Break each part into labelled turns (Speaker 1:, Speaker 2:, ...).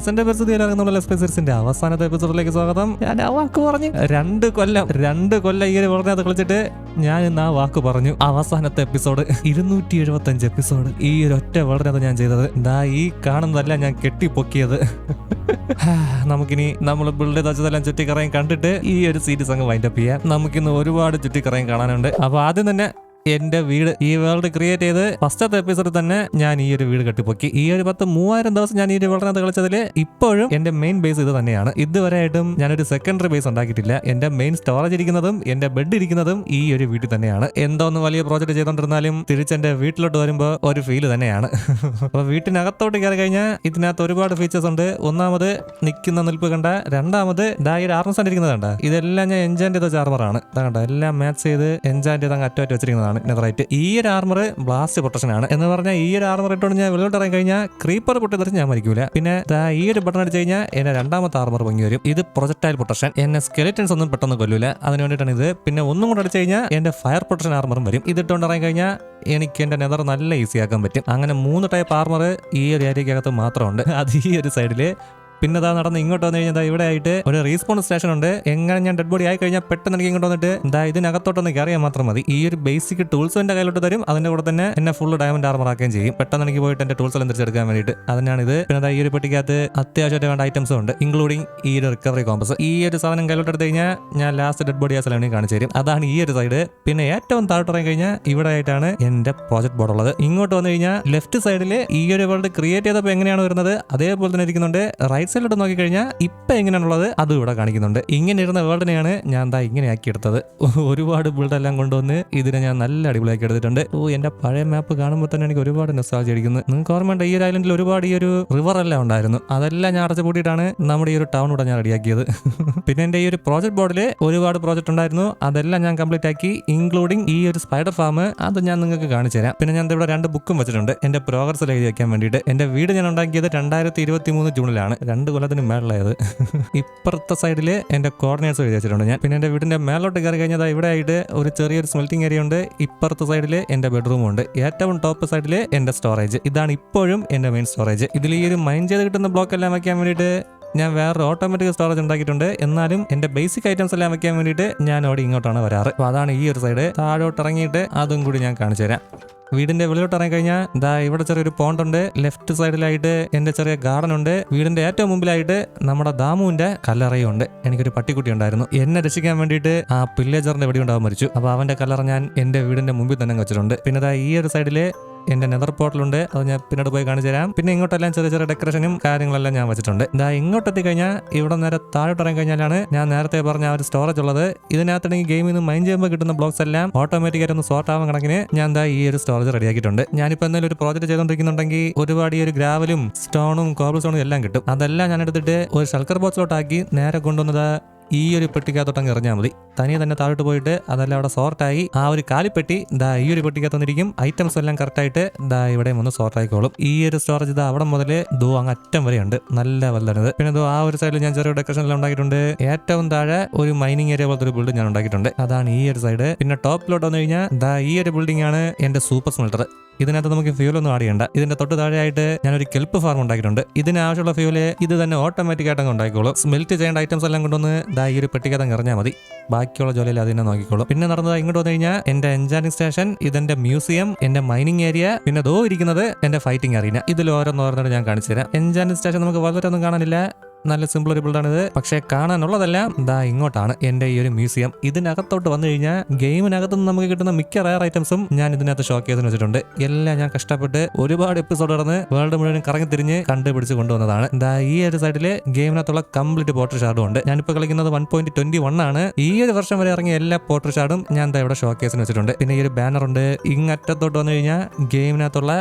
Speaker 1: ഗൈസന്റെ പരിസ്ഥിതി ഇറങ്ങുന്നുള്ള സ്പെസിന്റെ അവസാനത്തെ എപ്പിസോഡിലേക്ക് സ്വാഗതം. ഞാൻ ആ വാക്ക് പറഞ്ഞു. രണ്ട് കൊല്ലം രണ്ട് കൊല്ലം ഈ ഒരു പറഞ്ഞത് കളിച്ചിട്ട് ഞാൻ ഇന്ന് ആ വാക്ക് പറഞ്ഞു. അവസാനത്തെ എപ്പിസോഡ് ഇരുന്നൂറ്റി എഴുപത്തി അഞ്ച് എപ്പിസോഡ് ഈ ഒരു ഒറ്റ വളരെ ഞാൻ ചെയ്തത്. ദാ ഈ കാണുന്നതല്ല ഞാൻ കെട്ടിപ്പൊക്കിയത്. നമുക്കിനി നമ്മൾ ബിൽഡ് തച്ചതെല്ലാം ചുറ്റിക്കറയും കണ്ടിട്ട് ഈ ഒരു സീരീസ് അങ്ങ് വൈൻഡപ്പ് ചെയ്യാം. നമുക്കിന്ന് ഒരുപാട് ചുറ്റിക്കറയും കാണാനുണ്ട്. അപ്പൊ ആദ്യം തന്നെ എന്റെ വീട് ഈ വേൾഡ് ക്രിയേറ്റ് ചെയ്ത് ഫസ്റ്റത്തെ എപ്പിസോഡിൽ തന്നെ ഞാൻ ഈ ഒരു വീട് കെട്ടിപ്പൊക്കി. ഈ ഒരു പത്ത് മൂവായിരം ദിവസം ഞാൻ ഈ ഒരു വേൾഡിനകത്ത് കളിച്ചതിൽ ഇപ്പോഴും എന്റെ മെയിൻ ബേസ് ഇത് തന്നെയാണ്. ഇതുവരെയായിട്ടും ഞാനൊരു സെക്കൻഡറി ബേസ് ഉണ്ടാക്കിയിട്ടില്ല. എന്റെ മെയിൻ സ്റ്റോറേജ് ഇരിക്കുന്നതും എന്റെ ബെഡ് ഇരിക്കുന്നതും ഈ ഒരു വീട്ടിൽ തന്നെയാണ്. എന്തോന്ന് വലിയ പ്രോജക്റ്റ് ചെയ്തോണ്ടിരുന്നാലും തിരിച്ചെന്റെ വീട്ടിലോട്ട് വരുമ്പോൾ ഒരു ഫീൽ തന്നെയാണ്. അപ്പോൾ വീട്ടിനകത്തോട്ട് കയറി കഴിഞ്ഞാൽ ഇതിനകത്ത് ഒരുപാട് ഫീച്ചേഴ്സ് ഉണ്ട്. ഒന്നാമത് നിൽക്കുന്ന നിൽപ്പ് കണ്ട രണ്ടാമത് ദാ ഈ സ്റ്റാൻഡ് ഇരിക്കുന്നത് കണ്ട. ഇതെല്ലാം ഞാൻ എൻജാൻ ചെയ്ത ചാർമറാണ് കണ്ട എല്ലാം മാച്ച് ചെയ്ത് എൻജാൻ ചെയ്ത് അങ്ങ് അറ്റോറ്റ് വെച്ചിരിക്കുന്നതാണ്. നെതറൈറ്റ്. ഈ ഒരു ആർമർ ബ്ലാസ്റ്റ് പ്രൊട്ടക്ഷൻ ആണ്. എന്ന് പറഞ്ഞാൽ ഈ ഒരു ആർമർ ഇട്ടുകൊണ്ട് ഞാൻ വെളിയോട്ട് ഇറങ്ങി കഴിഞ്ഞാൽ ക്രീപ്പർ പൊട്ടിത്തെറിച്ച് ഞാൻ മരിക്കൂല. പിന്നെ ഈ ഒരു ബട്ടൺ അടിച്ച് കഴിഞ്ഞാൽ എന്നെ രണ്ടാമത്തെ ആർമർ പൊങ്ങി വരും. ഇത് പ്രൊജക്ടൈൽ പ്രൊട്ടക്ഷൻ എന്നെ സ്കെലിറ്റൻസ് ഒന്നും പെട്ടെന്ന് കൊല്ലൂല. അതിന് വേണ്ടിയിട്ടാണ് ഇത്. പിന്നെ ഒന്നും കൂടെ അടിച്ച് കഴിഞ്ഞാൽ എന്റെ ഫയർ പ്രൊട്ടക്ഷൻ ആർമറും വരും. ഇതിട്ടുകൊണ്ട് ഇറങ്ങി കഴിഞ്ഞാൽ എനിക്ക് എന്റെ നെതർ നല്ല ഈസി ആക്കാൻ പറ്റും. അങ്ങനെ മൂന്ന് ടൈപ്പ് ആർമർ ഈ ഒരു ഏരിയക്കകത്ത് മാത്രമുണ്ട്. അത് ഈ ഒരു സൈഡിൽ പിന്നെ ദാ നടന്ന് ഇങ്ങോട്ട് വന്നു കഴിഞ്ഞാൽ ഇവിടെ ആയിട്ട് ഒരു റീസ്പോൺസ് സ്റ്റേഷൻ ഉണ്ട്. എങ്ങനെ ഞാൻ ഡെഡ് ബോഡി ആയി കഴിഞ്ഞാൽ പെട്ടെന്ന് എനിക്ക് ഇങ്ങോട്ട് വന്നിട്ട് ദാ ഇതിനകത്തോട്ടൊന്ന് കയറിയാൽ മാത്രം മതി. ഈ ഒരു ബേസിക് ടൂൾസ് എന്റെ കയ്യിലോട്ട് തരും. അതിന്റെ കൂടെ തന്നെ എന്നെ ഫുൾ ഡയമണ്ട് ആർമർ ആക്കുകയും ചെയ്യും. പെട്ടെന്ന് എനിക്ക് പോയിട്ട് എന്റെ ടൂൾസ് എല്ലാം തിരിച്ചെടുക്കാൻ വേണ്ടിയിട്ട്. അതിനാണ് ഇത് പിന്നെ ഈ ഒരു പെട്ടിക്കകത്ത് അത്യാവശ്യമായിട്ട് വേണ്ട ഐറ്റംസും ഉണ്ട്. ഇൻക്ലൂഡിങ് ഈ ഒരു റിക്കവറി കോമ്പസ് ഈ ഒരു സാധനം കയ്യിലോട്ട് എടുത്ത് കഴിഞ്ഞാൽ ഞാൻ ലാസ്റ്റ് ഡെഡ് ബോഡി ആ സ്ഥലം കാണിച്ചു തരും. അതാണ് ഈ ഒരു സൈഡ് പിന്നെ ഏറ്റവും താഴോട്ട് ഇറങ്ങി കഴിഞ്ഞാൽ ഇവിടെ ആയിട്ടാണ് എന്റെ പ്രോജക്ട് ബോർഡ് ഉള്ളത്. ഇങ്ങോട്ട് വന്നു കഴിഞ്ഞാൽ ലെഫ്റ്റ് സൈഡിൽ ഈ ഒരു വേൾഡ് ക്രിയേറ്റ് ചെയ്തപ്പോൾ എങ്ങനെയാണ് വരുന്നത്? അതേപോലെ തന്നെ ഇരിക്കുന്നുണ്ട്. റൈറ്റ് സൈഡിലോട്ട് നോക്കി കഴിഞ്ഞാൽ ഇപ്പൊ എങ്ങനെയാണുള്ളത് അതും ഇവിടെ കാണിക്കുന്നുണ്ട്. ഇങ്ങനെ ഇരുന്ന വേൾഡിനെയാണ് ഞാൻ എന്താ ഇങ്ങനെ ആക്കി എടുത്തത് ഒരുപാട് ബിൽഡ് എല്ലാം കൊണ്ടുവന്ന് ഇതിനെ ഞാൻ നല്ല അടിപൊളിയാക്കി എടുത്തിട്ടുണ്ട്. ഓ എന്റെ പഴയ മാപ്പ് കാണുമ്പോൾ തന്നെ എനിക്ക് ഒരുപാട് നെസ്റ്റാൾജി അടിക്കുന്നത് നിങ്ങൾക്ക് ഓർമ്മയുണ്ട് ഈ ഒരു ഐലൻഡിൽ ഒരുപാട് ഈ ഒരു റിവർ എല്ലാം ഉണ്ടായിരുന്നു. അതെല്ലാം ഞാൻ അടച്ചു പൂട്ടിയിട്ടാണ് നമ്മുടെ ഈ ഒരു ടൗൺ ഇവിടെ ഞാൻ റെഡിയാക്കിയത് പിന്നെ എന്റെ ഈ ഒരു പ്രോജക്ട് ബോർഡിൽ ഒരുപാട് പ്രോജക്റ്റ് ഉണ്ടായിരുന്നു. അതെല്ലാം ഞാൻ കംപ്ലീറ്റ് ആക്കി ഇൻക്ലൂഡിങ് ഈ ഒരു സ്പൈഡർ ഫാം അത് ഞാൻ നിങ്ങൾക്ക് കാണിച്ചു തരാം. പിന്നെ ഞാൻ ഇവിടെ രണ്ട് ബുക്കും വെച്ചിട്ടുണ്ട്. എന്റെ പ്രോഗ്രസ് എഴുതി വയ്ക്കാൻ വേണ്ടിയിട്ട്. എന്റെ വീട് ഞാൻ ഉണ്ടാക്കിയത് രണ്ടായിരത്തി ഇരുപത്തി മൂന്ന് ജൂണിലാണ്. രണ്ട് കൊല്ലത്തിന് മേളിലായത്. ഇപ്പുറത്തെ സൈഡിൽ എന്റെ കോർഡിനേറ്റ്സ് എഴുതി വെച്ചിട്ടുണ്ട്. ഞാൻ പിന്നെ എന്റെ വീടിന്റെ മേലോട്ട് കയറി കഴിഞ്ഞാൽ ഇവിടെ ആയിട്ട് ഒരു ചെറിയൊരു സ്മെൽറ്റിംഗ് ഏരിയ ഉണ്ട്. ഇപ്പുറത്തെ സൈഡിൽ എന്റെ ബെഡ്റൂം ഉണ്ട്. ഏറ്റവും ടോപ്പ് സൈഡിൽ എന്റെ സ്റ്റോറേജ് ഇതാണ് ഇപ്പോഴും എന്റെ മെയിൻ സ്റ്റോറേജ് ഇതിൽ ഈ ഒരു മൈൻ ചെയ്ത് കിട്ടുന്ന ബ്ലോക്ക് എല്ലാം വയ്ക്കാൻ വേണ്ടിയിട്ട് ഞാൻ വേറൊരു ഓട്ടോമാറ്റിക് സ്റ്റോറേജ് ഉണ്ടാക്കിയിട്ടുണ്ട്. എന്നാലും എന്റെ ബേസിക് ഐറ്റംസ് എല്ലാം വെക്കാൻ വേണ്ടിയിട്ട് ഞാൻ അവിടെ ഇങ്ങോട്ടാണ് വരാറ്. അപ്പോൾ അതാണ് ഈ ഒരു സൈഡ് താഴോട്ട് ഇറങ്ങിയിട്ട് അതും കൂടി ഞാൻ കാണിച്ചു തരാം. വീടിന്റെ വെളിയിലോട്ട് ഇറങ്ങി കഴിഞ്ഞാൽ ദാ ഇവിടെ ചെറിയൊരു പോണ്ട് ഉണ്ട്. ലെഫ്റ്റ് സൈഡിലായിട്ട് എന്റെ ചെറിയ ഗാർഡൻ ഉണ്ട്. വീടിന്റെ ഏറ്റവും മുമ്പിലായിട്ട് നമ്മുടെ ദാമുവിന്റെ കല്ലറയുണ്ട് എനിക്കൊരു പട്ടിക്കുട്ടി ഉണ്ടായിരുന്നു. എന്നെ രക്ഷിക്കാൻ വേണ്ടിയിട്ട് ആ പില്ലേജറിന്റെ വെടിയുണ്ടാവാൻ മരിച്ചു. അപ്പൊ അവന്റെ കല്ലറ ഞാൻ എന്റെ വീടിന്റെ മുമ്പിൽ തന്നെ വെച്ചിട്ടുണ്ട്. പിന്നെ ദാ ഈ ഒരു സൈഡിൽ എന്റെ നെതർ പോർട്ടലുണ്ട് അത് ഞാൻ പിന്നീട് പോയി കാണിച്ചു തരാം. പിന്നെ ഇങ്ങോട്ടെല്ലാം ചെറിയ ചെറിയ ഡെക്കറേഷനും കാര്യങ്ങളെല്ലാം ഞാൻ വെച്ചിട്ടുണ്ട്. ഇതാ ഇങ്ങോട്ട് എത്തിക്കഴിഞ്ഞാൽ ഇവിടെ നേരെ താഴോട്ട് ഇറങ്ങി കഴിഞ്ഞാലാണ് ഞാൻ നേരത്തെ പറഞ്ഞ ആ ഒരു സ്റ്റോറേജ് ഉള്ളത്. ഇതിനകത്തുണ്ടെങ്കിൽ ഗെയിമിൽ നിന്ന് മൈൻ ചെയ്യുമ്പോൾ കിട്ടുന്ന ബ്ലോക്സ് എല്ലാം ഓട്ടോമാറ്റിക് ആയിട്ട് ഒന്ന് സോർട്ട് ആവാൻ കണക്കിന് ഞാൻ എന്താ ഈ ഒരു സ്റ്റോറേജ് റെഡിയാക്കിയിട്ടുണ്ട് ഞാനിപ്പോൾ എന്തെങ്കിലും ഒരു പ്രോജക്റ്റ് ചെയ്തുകൊണ്ടിരിക്കുന്നുണ്ടെങ്കിൽ ഒരുപാട് ഈ ഒരു ഗ്രാവലും സ്റ്റോണും കോബിൾ സ്റ്റോണും എല്ലാം കിട്ടും. അതെല്ലാം ഞാൻ എടുത്തിട്ട് ഒരു ഷൾക്കർ ബോക്സിലോട്ടാക്കി നേരെ കൊണ്ടുവന്നത് ഈ ഒരു പെട്ടിക്കകത്തോട്ടങ്ങ് എറിഞ്ഞാൽ മതി. തനിയെ തന്നെ താഴോട്ട് പോയിട്ട് അതെല്ലാം അവിടെ സോർട്ടായി ആ ഒരു കാലിപ്പെട്ടി ദാ ഈ ഒരു പെട്ടിക്കകത്ത് വന്നിരിക്കും. ഐറ്റംസ് എല്ലാം കറക്റ്റായിട്ട് ദാ ഇവിടെ ഒന്ന് സോർട്ട് ആയിക്കോളും ഈ ഒരു സ്റ്റോറേജ് ഇതാ അവിടെ മുതൽ ദോ അങ്ങ് അറ്റം വരെയുണ്ട്. നല്ല വലുതാണിത് പിന്നെ ദോ ആ ഒരു സൈഡിൽ ഞാൻ ചെറിയ ഡെക്കറേഷൻ എല്ലാം ഉണ്ടാക്കിയിട്ടുണ്ട്. ഏറ്റവും താഴെ ഒരു മൈനിങ് ഏരിയ പോലത്തെ ഒരു ബിൽഡിംഗ് ഞാൻ ഉണ്ടാക്കിയിട്ടുണ്ട്. അതാണ് ഈ ഒരു സൈഡ് പിന്നെ ടോപ്പിലോട്ട് വന്നു കഴിഞ്ഞാൽ ദാ ഈ ഒരു ബിൽഡിംഗ് ആണ് എന്റെ സൂപ്പർ സ്മെൽട്ടർ ഇതിനകത്ത് നമുക്ക് ഫ്യൂൽ ഒന്നും ആഡ് ചെയ്യണ്ട. ഇതിന്റെ തൊട്ട് താഴെയായിട്ട് ഞാനൊരു കെൽപ്പ് ഫാർം ഉണ്ടാക്കിയിട്ടുണ്ട്. ഇതിന് ആവശ്യമുള്ള ഫ്യൂൽ ഇത് തന്നെ ഓട്ടോമാറ്റിക് ആയിട്ട് അങ്ങ് ഉണ്ടാക്കിക്കോളും സ്മെൽറ്റ് ചെയ്യേണ്ട ഐറ്റംസ് എല്ലാം കൊണ്ടുവന്ന് ദാ ഈ ഒരു പെട്ടിക്കകത്ത് എറിഞ്ഞാൽ മതി. ബാക്കിയുള്ള ജോലിയിൽ അതിനെ നോക്കിക്കോളും. പിന്നെ നടന്നത് ഇങ്ങോട്ട് വന്നു കഴിഞ്ഞാൽ എന്റെ എഞ്ചാനിങ് സ്റ്റേഷൻ ഇതെന്റെ മ്യൂസിയം എന്റെ മൈനിങ് ഏരിയ പിന്നെ ദോ ഇരിക്കുന്നത് എന്റെ ഫൈറ്റിംഗ് അറീന ഇതിൽ ഓരോന്ന് ഓരോന്നിട്ട് ഞാൻ കാണിച്ചു തരാം. എഞ്ചാനിങ് സ്റ്റേഷൻ നമുക്ക് വളരെ ഒന്നും കാണാനില്ല. നല്ല സിമ്പിൾ ഒരു ബിൽഡാണിത് പക്ഷേ കാണാനുള്ളതല്ല ദാ ഇങ്ങോട്ടാണ് എന്റെ ഈ ഒരു മ്യൂസിയം. ഇതിനകത്തോട്ട് വന്നു കഴിഞ്ഞാൽ ഗെയിമിനകത്ത് നിന്ന് നമുക്ക് കിട്ടുന്ന മിക്ക റയർ ഐറ്റംസും ഞാൻ ഇതിനകത്ത് ഷോക്ക് ചെയ്തെന്ന് വെച്ചിട്ടുണ്ട്. എല്ലാം ഞാൻ കഷ്ടപ്പെട്ട് ഒരുപാട് എപ്പിസോഡ് നടന്ന് വേൾഡ് മുഴുവൻ കറങ്ങി തിരിഞ്ഞ് കണ്ടുപിടിച്ച് കൊണ്ടുവന്നതാണ്. ദാ ഈ ഒരു സൈഡിൽ ഗെയിമിനകത്തുള്ള കംപ്ലീറ്റ് പോർട്ടർ ഷാർഡും ഉണ്ട്. ഞാനിപ്പോൾ കളിക്കുന്നത് വൺ പോയിന്റ് ട്വന്റി വൺ ആണ്. ഈ ഒരു വർഷം വരെ ഇറങ്ങിയ എല്ലാ പോർട്ടർ ഷാർഡും ഞാൻ ദാ ഇവിടെ ഷോക്കേസിന് കേസിന് വെച്ചിട്ടുണ്ട്. പിന്നെ ഈ ഒരു ബാനർ ഉണ്ട്. ഇങ്ങറ്റത്തോട്ട് വന്നു കഴിഞ്ഞാൽ ഗെയിമിനകത്തുള്ള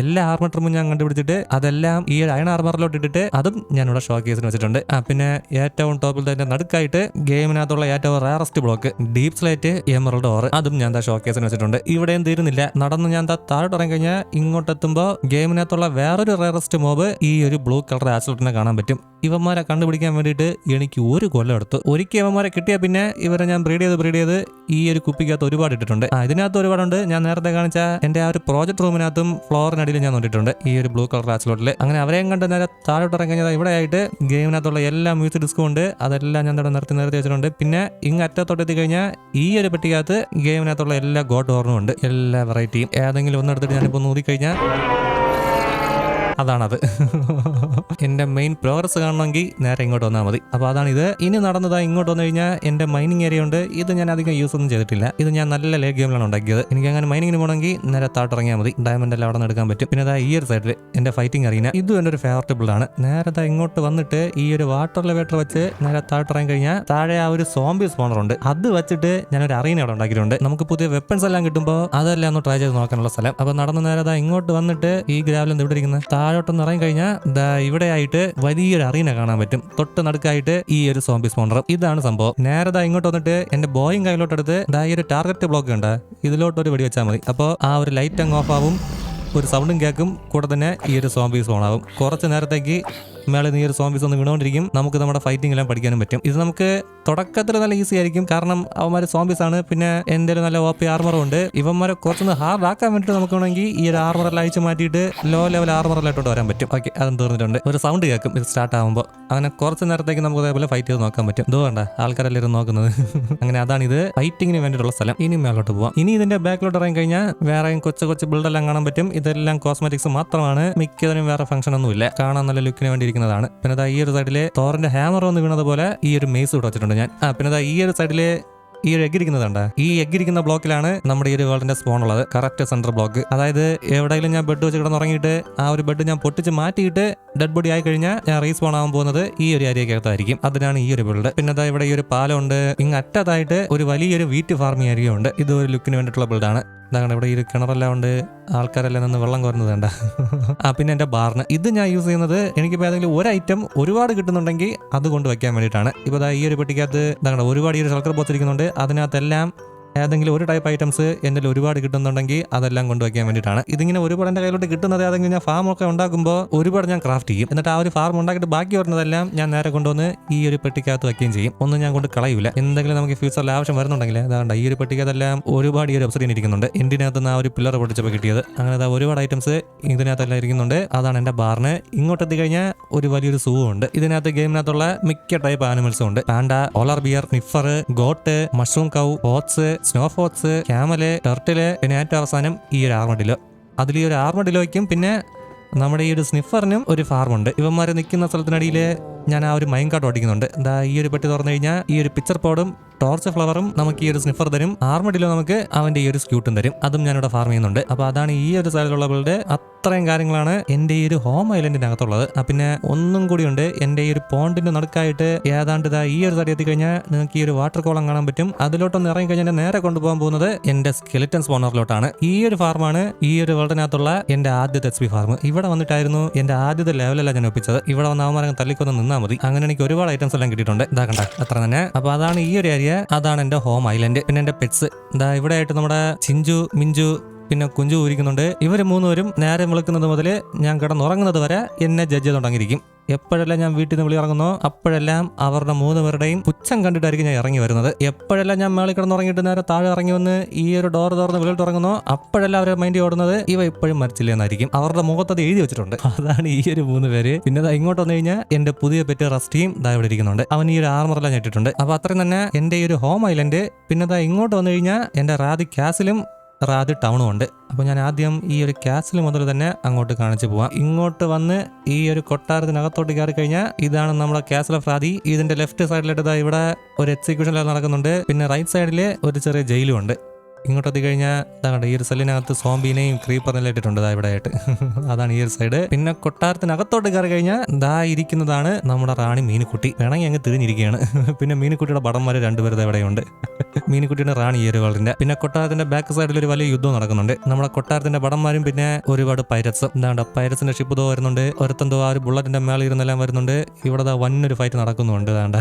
Speaker 1: എല്ലാ ആർമർ ഞാൻ കണ്ടുപിടിച്ചിട്ട് അതെല്ലാം ഈ അയൺ ആർമറിലോട്ട് ഇട്ടിട്ട് അതും ഞാൻ ഇവിടെ ഷോ കേസിന് വെച്ചിട്ടുണ്ട്. ആ പിന്നെ ഏറ്റവും ടോപ്പിൽ തന്നെ നടുക്കായിട്ട് ഗെയിമിനകത്തുള്ള ഏറ്റവും rarest block deep slate emerald ore അതും ഞാൻ ദാ ഷോ കേസിന് വെച്ചിട്ടുണ്ട്. ഇവിടെയും തീരുന്നില്ല. നടന്ന് ഞാൻ ദാ താഴോട്ട് ഇറങ്ങി കഴിഞ്ഞാൽ ഇങ്ങോട്ട് എത്തുമ്പോൾ ഗെയിമിനകത്തുള്ള വേറൊരു റയറസ്റ്റ് മോബ് ഈ ഒരു ബ്ലൂ കളർ ആസ്ലോട്ടിനെ കാണാൻ പറ്റും. ഇവന്മാരെ കണ്ടുപിടിക്കാൻ വേണ്ടിയിട്ട് എനിക്ക് ഒരു കൊല്ലം എടുത്തു. ഒരിക്കൽ ഇവന്മാരെ കിട്ടിയാൽ പിന്നെ ഇവരെ ഞാൻ ബ്രീഡ് ചെയ്ത് ബ്രീഡ് ചെയ്ത് ഈ ഒരു കുപ്പിക്കകത്ത് ഒരുപാട് ഇട്ടിട്ടുണ്ട്. ഇതിനകത്ത് ഒരുപാടുണ്ട്. ഞാൻ നേരത്തെ കാണിച്ച എന്റെ ആ ഒരു പ്രോജക്ട് റൂമിനകത്തും ഫ്ലോറിന് ടവറിനടിയിൽ ഞാൻ നോക്കിയിട്ടുണ്ട് ഈ ഒരു ബ്ലൂ കളർ ആച്ചിലോട്ടിൽ അങ്ങനെ അവരെയും കണ്ട് നേരെ താഴോട്ട് ഇറങ്ങി കഴിഞ്ഞാൽ ഇവിടെ ആയിട്ട് ഗെയിമിനകത്തുള്ള എല്ലാ മ്യൂസിക് ഡിസ്കും ഉണ്ട്. അതെല്ലാം ഞാൻ ഇവിടെ നിർത്തി നിർത്തി വെച്ചിട്ടുണ്ട്. പിന്നെ ഇങ്ങ് അറ്റത്തോട്ട് എത്തി കഴിഞ്ഞാൽ ഈ ഒരു പെട്ടിക്കകത്ത് ഗെയിമിനകത്തുള്ള എല്ലാ ഗോഡ് ഓർണും ഉണ്ട്. എല്ലാ വെറൈറ്റിയും. ഏതെങ്കിലും ഒന്ന് എടുത്തിട്ട് ഞാനിപ്പോൾ നോക്കിക്കഴിഞ്ഞാൽ കഴിഞ്ഞാൽ അതാണത്. എന്റെ മെയിൻ പ്രോഗ്രസ് കാണണമെങ്കിൽ നേരെ ഇങ്ങോട്ട് വന്നാൽ മതി. അപ്പോൾ അതാണ് ഇത്. ഇനി നടന്നതാ ഇങ്ങോട്ട് വന്നു കഴിഞ്ഞാൽ എന്റെ മൈനിങ് ഏരിയ ഉണ്ട്. ഇത് ഞാൻ അധികം യൂസ് ഒന്നും ചെയ്തിട്ടില്ല. ഇത് ഞാൻ നല്ല ലേ ഗെയിമിലാണ് ഉണ്ടാക്കിയത്. എനിക്ക് അങ്ങനെ മൈനിങ്ങിന് പോകണമെങ്കിൽ നേരെ താട്ട് താട്ടിറങ്ങിയാൽ മതി. ഡയമണ്ട് എല്ലാം അവിടെ നിന്ന് എടുക്കാൻ പറ്റും. പിന്നെ ഈ ഒരു സൈഡിൽ എന്റെ ഫൈറ്റിംഗ് അറീന ഇതും എന്റെ ഒരു ഫേവററ്റ് ആണ്. നേരെ ഇങ്ങോട്ട് വന്നിട്ട് ഈ ഒരു വാട്ടർ ലെവേറ്റർ വെച്ച് നേരെ താട്ടിറങ്ങി കഴിഞ്ഞാൽ താഴെ ആ ഒരു സോംബി സ്പോണർ ഉണ്ട്. അത് വെച്ചിട്ട് ഞാൻ ഒരു അറീന അവിടെ ഉണ്ടാക്കിയിട്ടുണ്ട്. നമുക്ക് പുതിയ വെപ്പൺസ് എല്ലാം കിട്ടുമ്പോൾ അതെല്ലാം ഒന്ന് ട്രൈ ചെയ്ത് നോക്കാനുള്ള സ്ഥലം. അപ്പോൾ നടന്ന നേരെ ഇങ്ങോട്ട് വന്നിട്ട് ഈ ഗ്രാവിലെന്ത് ഇവിടെ ഇരിക്കുന്നത് താഴോട്ടൊന്ന് ഇറങ്ങി കഴിഞ്ഞാൽ ദാ ഇവിടെ ആയിട്ട് വലിയൊരു അറീന കാണാൻ പറ്റും. തൊട്ട് നടുക്കായിട്ട് ഈ ഒരു സോംബി സ്പോണർ ഇതാണ് സംഭവം. നേരെ ദാ ഇങ്ങോട്ട് വന്നിട്ട് എന്റെ ബോയിങ് കയ്യിലോട്ടെടുത്ത് ദാ ഈ ഒരു ടാർഗറ്റ് ബ്ലോക്ക് ഉണ്ട് ഇതിലോട്ട് ഒരു വെടി വെച്ചാൽ മതി. അപ്പോൾ ആ ഒരു ലൈറ്റ് അങ്ങ് ഓഫ് ആവും. ഒരു സൗണ്ടും കേൾക്കും. കൂടെ തന്നെ ഈ ഒരു സോംബീസ് ആവും. കുറച്ച് നേരത്തേക്ക് മേളിൽ നിന്ന് ഈ ഒരു സോംബീസ് ഒന്ന് വീണുകൊണ്ടിരിക്കും. നമുക്ക് നമ്മുടെ ഫൈറ്റിംഗ് എല്ലാം പഠിക്കാനും പറ്റും. ഇത് നമുക്ക് തുടക്കത്തിൽ നല്ല ഈസി ആയിരിക്കും. കാരണം അവന്മാർ സോംബീസ് ആണ്. പിന്നെ എന്തെങ്കിലും നല്ല ഓപ്പി ആർമറും ഉണ്ട്. ഇവന്മാരെ കുറച്ചൊന്ന് ഹാർഡ് ആക്കാൻ വേണ്ടിയിട്ട് നമുക്ക് വേണമെങ്കിൽ ഈ ഒരു ആർമറെല്ലാം അയച്ചു മാറ്റിയിട്ട് ലോ ലെവൽ ആർമറെല്ലായിട്ടോട്ട് വരാൻ പറ്റും. ഓക്കെ അതും തീർന്നിട്ടുണ്ട്. ഒരു സൗണ്ട് കേൾക്കും. ഇത് സ്റ്റാർട്ട് ആകുമ്പോൾ അങ്ങനെ കുറച്ച് നേരത്തേക്ക് നമുക്ക് അതേപോലെ ഫൈറ്റ് ചെയ്ത് നോക്കാൻ പറ്റും. ഇതോ വേണ്ട ആൾക്കാരെല്ലാം ഇരുന്ന് നോക്കുന്നത്. അങ്ങനെ അതാണ് ഇത് ഫൈറ്റിങ്ങിന് വേണ്ടിയിട്ടുള്ള സ്ഥലം. ഇനി മേലോട്ട് പോവാം. ഇനി ഇതിന്റെ ബാക്കിലോട്ട് ഇറങ്ങി കഴിഞ്ഞാൽ വേറെയും കൊച്ചു കൊച്ചു ബിൽഡെല്ലാം കാണാൻ പറ്റും. ഇതെല്ലാം കോസ്മെറ്റിക്സ് മാത്രമാണ്. മിക്കതിനും വേറെ ഫംഗ്ഷൻ ഒന്നുമില്ല. കാണാൻ നല്ല ലുക്കിന് വേണ്ടിയിരിക്കുന്നതാണ് പിന്നെ ഈ ഒരു സൈഡിലെ തോറിന്റെ ഹാമർ ഒന്ന് വീണതുപോലെ ഈ ഒരു മേസ് ഇവിടെ വെച്ചിട്ടുണ്ട് ഞാൻ. ആ പിന്നെ ഈ ഒരു സൈഡിലെ ഈ ഒരു എഗ് ഇരിക്കുന്നതുണ്ട് ഈ എഗ് ഇരിക്കുന്ന ബ്ലോക്കിലാണ് നമ്മുടെ ഈ ഒരു വേൾഡിന്റെ സ്പോൺ ഉള്ളത്. കറക്റ്റ് സെന്റർ ബ്ലോക്ക് അതായത് എവിടെയെങ്കിലും ഞാൻ ബെഡ് വെച്ച് കിടന്നുറങ്ങിയിട്ട് ആ ഒരു ബെഡ് ഞാൻ പൊട്ടിച്ച് മാറ്റിയിട്ട് ഡെഡ് ബോഡി ആയി കഴിഞ്ഞാൽ ഞാൻ റീസ്പോൺ ആവാൻ പോകുന്നത് ഈ ഒരു ഏരിയക്കകത്തായിരിക്കും അതിനാണ് ഈ ഒരു ബിൽഡ് പിന്നെ ദാ ഇവിടെ ഈ ഒരു പാലമുണ്ട്. ഇങ്ങ് അറ്റത്തായിട്ട് ഒരു വലിയൊരു വീറ്റ് ഫാർമിംഗ് ഏരിയ ഉണ്ട്. ഇത് ഒരു ലുക്കിന് വേണ്ടിയിട്ടുള്ള ബിൽഡാണ് ഇതാണ് ഇവിടെ ഈ കിണറെല്ലാം ഉണ്ട്. ആൾക്കാരെല്ലാം നിന്ന് വെള്ളം കോരുന്നത് വേണ്ട ആ പിന്നെ എന്റെ ബാറിന് ഇത് ഞാൻ യൂസ് ചെയ്യുന്നത് എനിക്കിപ്പോൾ ഏതെങ്കിലും ഒരു ഐറ്റം ഒരുപാട് കിട്ടുന്നുണ്ടെങ്കിൽ അത് കൊണ്ട് വയ്ക്കാൻ വേണ്ടിയിട്ടാണ്. ഇപ്പോൾ ഈ ഒരു പെട്ടിക്കകത്ത് ഇതാണ് ഒരുപാട് ഈ ഒരു ശർക്കര ബോക്സ് ഇരിക്കുന്നുണ്ട്. അതിനകത്തെല്ലാം ഏതെങ്കിലും ഒരു ടൈപ്പ് ഐറ്റംസ് എന്റെ ഒരുപാട് കിട്ടുന്നുണ്ടെങ്കിൽ അതെല്ലാം കൊണ്ടുവയ്ക്കാൻ വേണ്ടിയിട്ടാണ്. ഇതിങ്ങനെ ഒരുപാട് എന്റെ കയ്യിലോട്ട് കിട്ടുന്നത് ഏതെങ്കിലും ഞാൻ ഫാം ഒക്കെ ഉണ്ടാക്കുമ്പോൾ ഒരുപാട് ഞാൻ ക്രാഫ്റ്റ് ചെയ്യും. എന്നിട്ട് ആ ഒരു ഫാം ഉണ്ടാക്കിയിട്ട് ബാക്കി വരുന്നതെല്ലാം ഞാൻ നേരെ കൊണ്ടുവന്ന് ഈ ഒരു പെട്ടിക്കകത്ത് വയ്ക്കുകയും ചെയ്യും. ഒന്നും ഞാൻ കൊണ്ട് കളയൂല. എന്തെങ്കിലും നമുക്ക് ഫ്യൂച്ചറിൽ ആവശ്യം വരുന്നുണ്ടെങ്കിൽ അതാണ്ട് ഈ ഒരു പെട്ടിക്കകത്തെല്ലാം ഒരുപാട് ഈ ഒരു അവസരം ഇരിക്കുന്നുണ്ട്. എന്തിനകത്ത് നിന്ന് ആ ഒരു പില്ലർ പൊട്ടിച്ചപ്പോൾ കിട്ടിയത്? അങ്ങനെ ഒരുപാട് ഐറ്റംസ് ഇതിനകത്തെല്ലാം ഇരിക്കുന്നുണ്ട്. അതാണ് എന്റെ ബാറിന് ഇങ്ങോട്ട് എത്തിക്കഴിഞ്ഞാൽ ഒരു വലിയൊരു സൂ ഉണ്ട്. ഇതിനകത്ത് ഗെയിമിനകത്തുള്ള മിക്ക ടൈപ്പ് ആനിമൽസും ഉണ്ട്. Panda polar bear sniffer goat mushroom cow oats snow fox camel turtle പിന്നെ ഏറ്റവും അവസാനം ഈ ഒരു ആർമഡിലോ. അതിൽ ഈ ഒരു ആർമഡിലോയ്ക്കും പിന്നെ നമ്മുടെ ഈ ഒരു സ്നിഫറിനും ഒരു ഫാർമുണ്ട്. ഇവന്മാർ നിൽക്കുന്ന സ്ഥലത്തിനടിയിൽ ഞാൻ ആ ഒരു മൈൻ കാർഡ് ഓടിക്കുന്നുണ്ട് എന്താ ഈ ഒരു പെട്ടി തുറന്നു കഴിഞ്ഞാൽ ഈ ഒരു പിക്ചർ പോഡും ടോർച്ച് ഫ്ലവറും നമുക്ക് ഈ ഒരു സ്നിഫർ തരും ആർമഡിലോ നമുക്ക് അവന്റെ ഈ ഒരു സ്ക്യൂട്ടും തരും അതും ഞാനിവിടെ ഫാർം ചെയ്യുന്നുണ്ട് അപ്പോൾ അതാണ് ഈ ഒരു ബിൽഡ് അത്രയും കാര്യങ്ങളാണ് എന്റെ ഈ ഒരു ഹോം ഐലൻഡിന്റെ അകത്തുള്ളത് പിന്നെ ഒന്നും കൂടി ഉണ്ട് എന്റെ ഈ ഒരു പോണ്ടിന്റെ നടുക്കായിട്ട് ഏതാണ്ട് ഇതാ ഈ ഒരു സൈഡ് എത്തിക്കഴിഞ്ഞാൽ നിങ്ങൾക്ക് ഈ ഒരു വാട്ടർ കോളം കാണാൻ പറ്റും അതിലോട്ടൊന്ന് ഇറങ്ങി കഴിഞ്ഞാൽ നേരെ കൊണ്ടുപോകാൻ പോകുന്നത് എന്റെ സ്കെലിറ്റൻ സ്പോണറിലോട്ടാണ് ഈ ഒരു ഫാർമാണ് ഈ ഒരു വേൾഡിനകത്തുള്ള എന്റെ ആദ്യത്തെ എച്ച് പി ഫാർം ഇവിടെ വന്നിട്ടായിരുന്നു എന്റെ ആദ്യത്തെ ലെവലല്ല ഞാൻ ഒപ്പിച്ചത് ഇവിടെ വന്ന അവന്മാരങ്ങ് തള്ളിക്കൊന്ന് നിന്നാൽ മതി അങ്ങനെ എനിക്ക് ഒരുപാട് ഐറ്റംസ് എല്ലാം കിട്ടിയിട്ടുണ്ട്. ഇതാ കണ്ട അത്ര തന്നെ. അപ്പോൾ അതാണ് ഈ ഒരു ഏരിയ അതാണ് എന്റെ ഹോം ഐലൻഡ് പിന്നെ എന്റെ പെറ്റ്സ് ഇതാ ഇവിടെ ആയിട്ട് നമ്മുടെ ചിഞ്ചു മിഞ്ചു പിന്നെ കുഞ്ചു ഊരിക്കുന്നുണ്ട് ഇവർ മൂന്നുപേരും നേരെ വിളിക്കുന്നത് മുതൽ ഞാൻ കിടന്നുറങ്ങുന്നത് വരെ എന്നെ ജഡ്ജ് ചെയ്ത് തുടങ്ങിയിരിക്കും എപ്പോഴെല്ലാം ഞാൻ വീട്ടിൽ നിന്ന് വിളി ഇറങ്ങുന്നോ അപ്പോഴെല്ലാം അവരുടെ മൂന്ന് പേരുടെയും പുച്ഛം കണ്ടിട്ടായിരിക്കും ഞാൻ ഇറങ്ങി വരുന്നത്. എപ്പോഴെല്ലാം ഞാൻ മേളിൽ കിടന്നുറങ്ങിയിട്ട് നേരെ താഴെ ഇറങ്ങി വന്ന് ഈ ഒരു ഡോർ തുറന്ന് വെളിയിൽ തുറങ്ങുന്നോ അപ്പോഴെല്ലാം അവരുടെ മൈൻഡ് ഓടുന്നത് ഇവ ഇപ്പോഴും മരിച്ചില്ല എന്നായിരിക്കും. അവരുടെ മുഖത്ത് അത് എഴുതി വെച്ചിട്ടുണ്ട്. അതാണ് ഈ ഒരു മൂന്ന് പേര് പിന്നെ ഇങ്ങോട്ട് വന്നു കഴിഞ്ഞാൽ എന്റെ പുതിയ പെറ്റ് റസ്റ്റിയും ദാ ഇവിടെ ഇരിക്കുന്നുണ്ട്. അവൻ ഈ ഒരു ആർമറെല്ലാം ഞെട്ടിട്ടുണ്ട് അപ്പൊ അത്രയും തന്നെ എന്റെ ഈ ഒരു ഹോം ഐലൻഡ് പിന്നെ ദാ ഇങ്ങോട്ട് വന്നു കഴിഞ്ഞാൽ എന്റെ റാദി കാസിലും റാദി ടൗണും ഉണ്ട് അപ്പോൾ ഞാൻ ആദ്യം ഈ ഒരു കാസിൽ മുതൽ തന്നെ അങ്ങോട്ട് കാണിച്ചു പോവാം. ഇങ്ങോട്ട് വന്ന് ഈ ഒരു കൊട്ടാരത്തിനകത്തോട്ട് കയറി കഴിഞ്ഞാൽ ഇതാണ് നമ്മുടെ കാസിൽ ഓഫ് റാദി ഇതിന്റെ ലെഫ്റ്റ് സൈഡിലായിട്ട് ഇവിടെ ഒരു എക്സിക്യൂഷൻ നടക്കുന്നുണ്ട്. പിന്നെ റൈറ്റ് സൈഡിൽ ഒരു ചെറിയ ജയിലും ഉണ്ട് ഇങ്ങോട്ട് എത്തിക്കഴിഞ്ഞാൽ ഇതാണ് ഈ ഒരു സെല്ലിനകത്ത് സോംബിനെയും ക്രീപ്പറിനെല്ലാം ഇട്ടിട്ടുണ്ട് ദാ ഇവിടെ ആയിട്ട് അതാണ് ഈ ഒരു സൈഡ് പിന്നെ കൊട്ടാരത്തിനകത്തോട്ട് കയറി കഴിഞ്ഞാൽ ദാ ഇരിക്കുന്നതാണ് നമ്മുടെ റാണി മീനുക്കുട്ടി. വേണമെങ്കിൽ അങ്ങ് തിരിഞ്ഞിരിക്കുകയാണ്. പിന്നെ മീനുക്കുട്ടിയുടെ പടംമാര് രണ്ടുപേരും ഇവിടെയുണ്ട്. മീനുക്കുട്ടിയുടെ റാണി ഈ ഒരു വേൾഡിന്റെ പിന്നെ കൊട്ടാരത്തിന്റെ ബാക്ക് സൈഡിൽ ഒരു വലിയ യുദ്ധം നടക്കുന്നുണ്ട്. നമ്മുടെ കൊട്ടാരത്തിന്റെ പടംമാരും പിന്നെ ഒരുപാട് പൈരറ്റ്സ്. എന്താണ്ട് പൈരറ്റ്സിന്റെ ഷിപ്പ് ദോ വരുന്നുണ്ട്. ഒരുത്തന്തോ ആ ഒരു ബുള്ളറ്റിന്റെ മേളിൽ ഇരുന്നെല്ലാം വരുന്നുണ്ട്. ഇവിടെ വന്നൊരു ഫൈറ്റ് നടക്കുന്നുണ്ട് ഇതാണ്ട്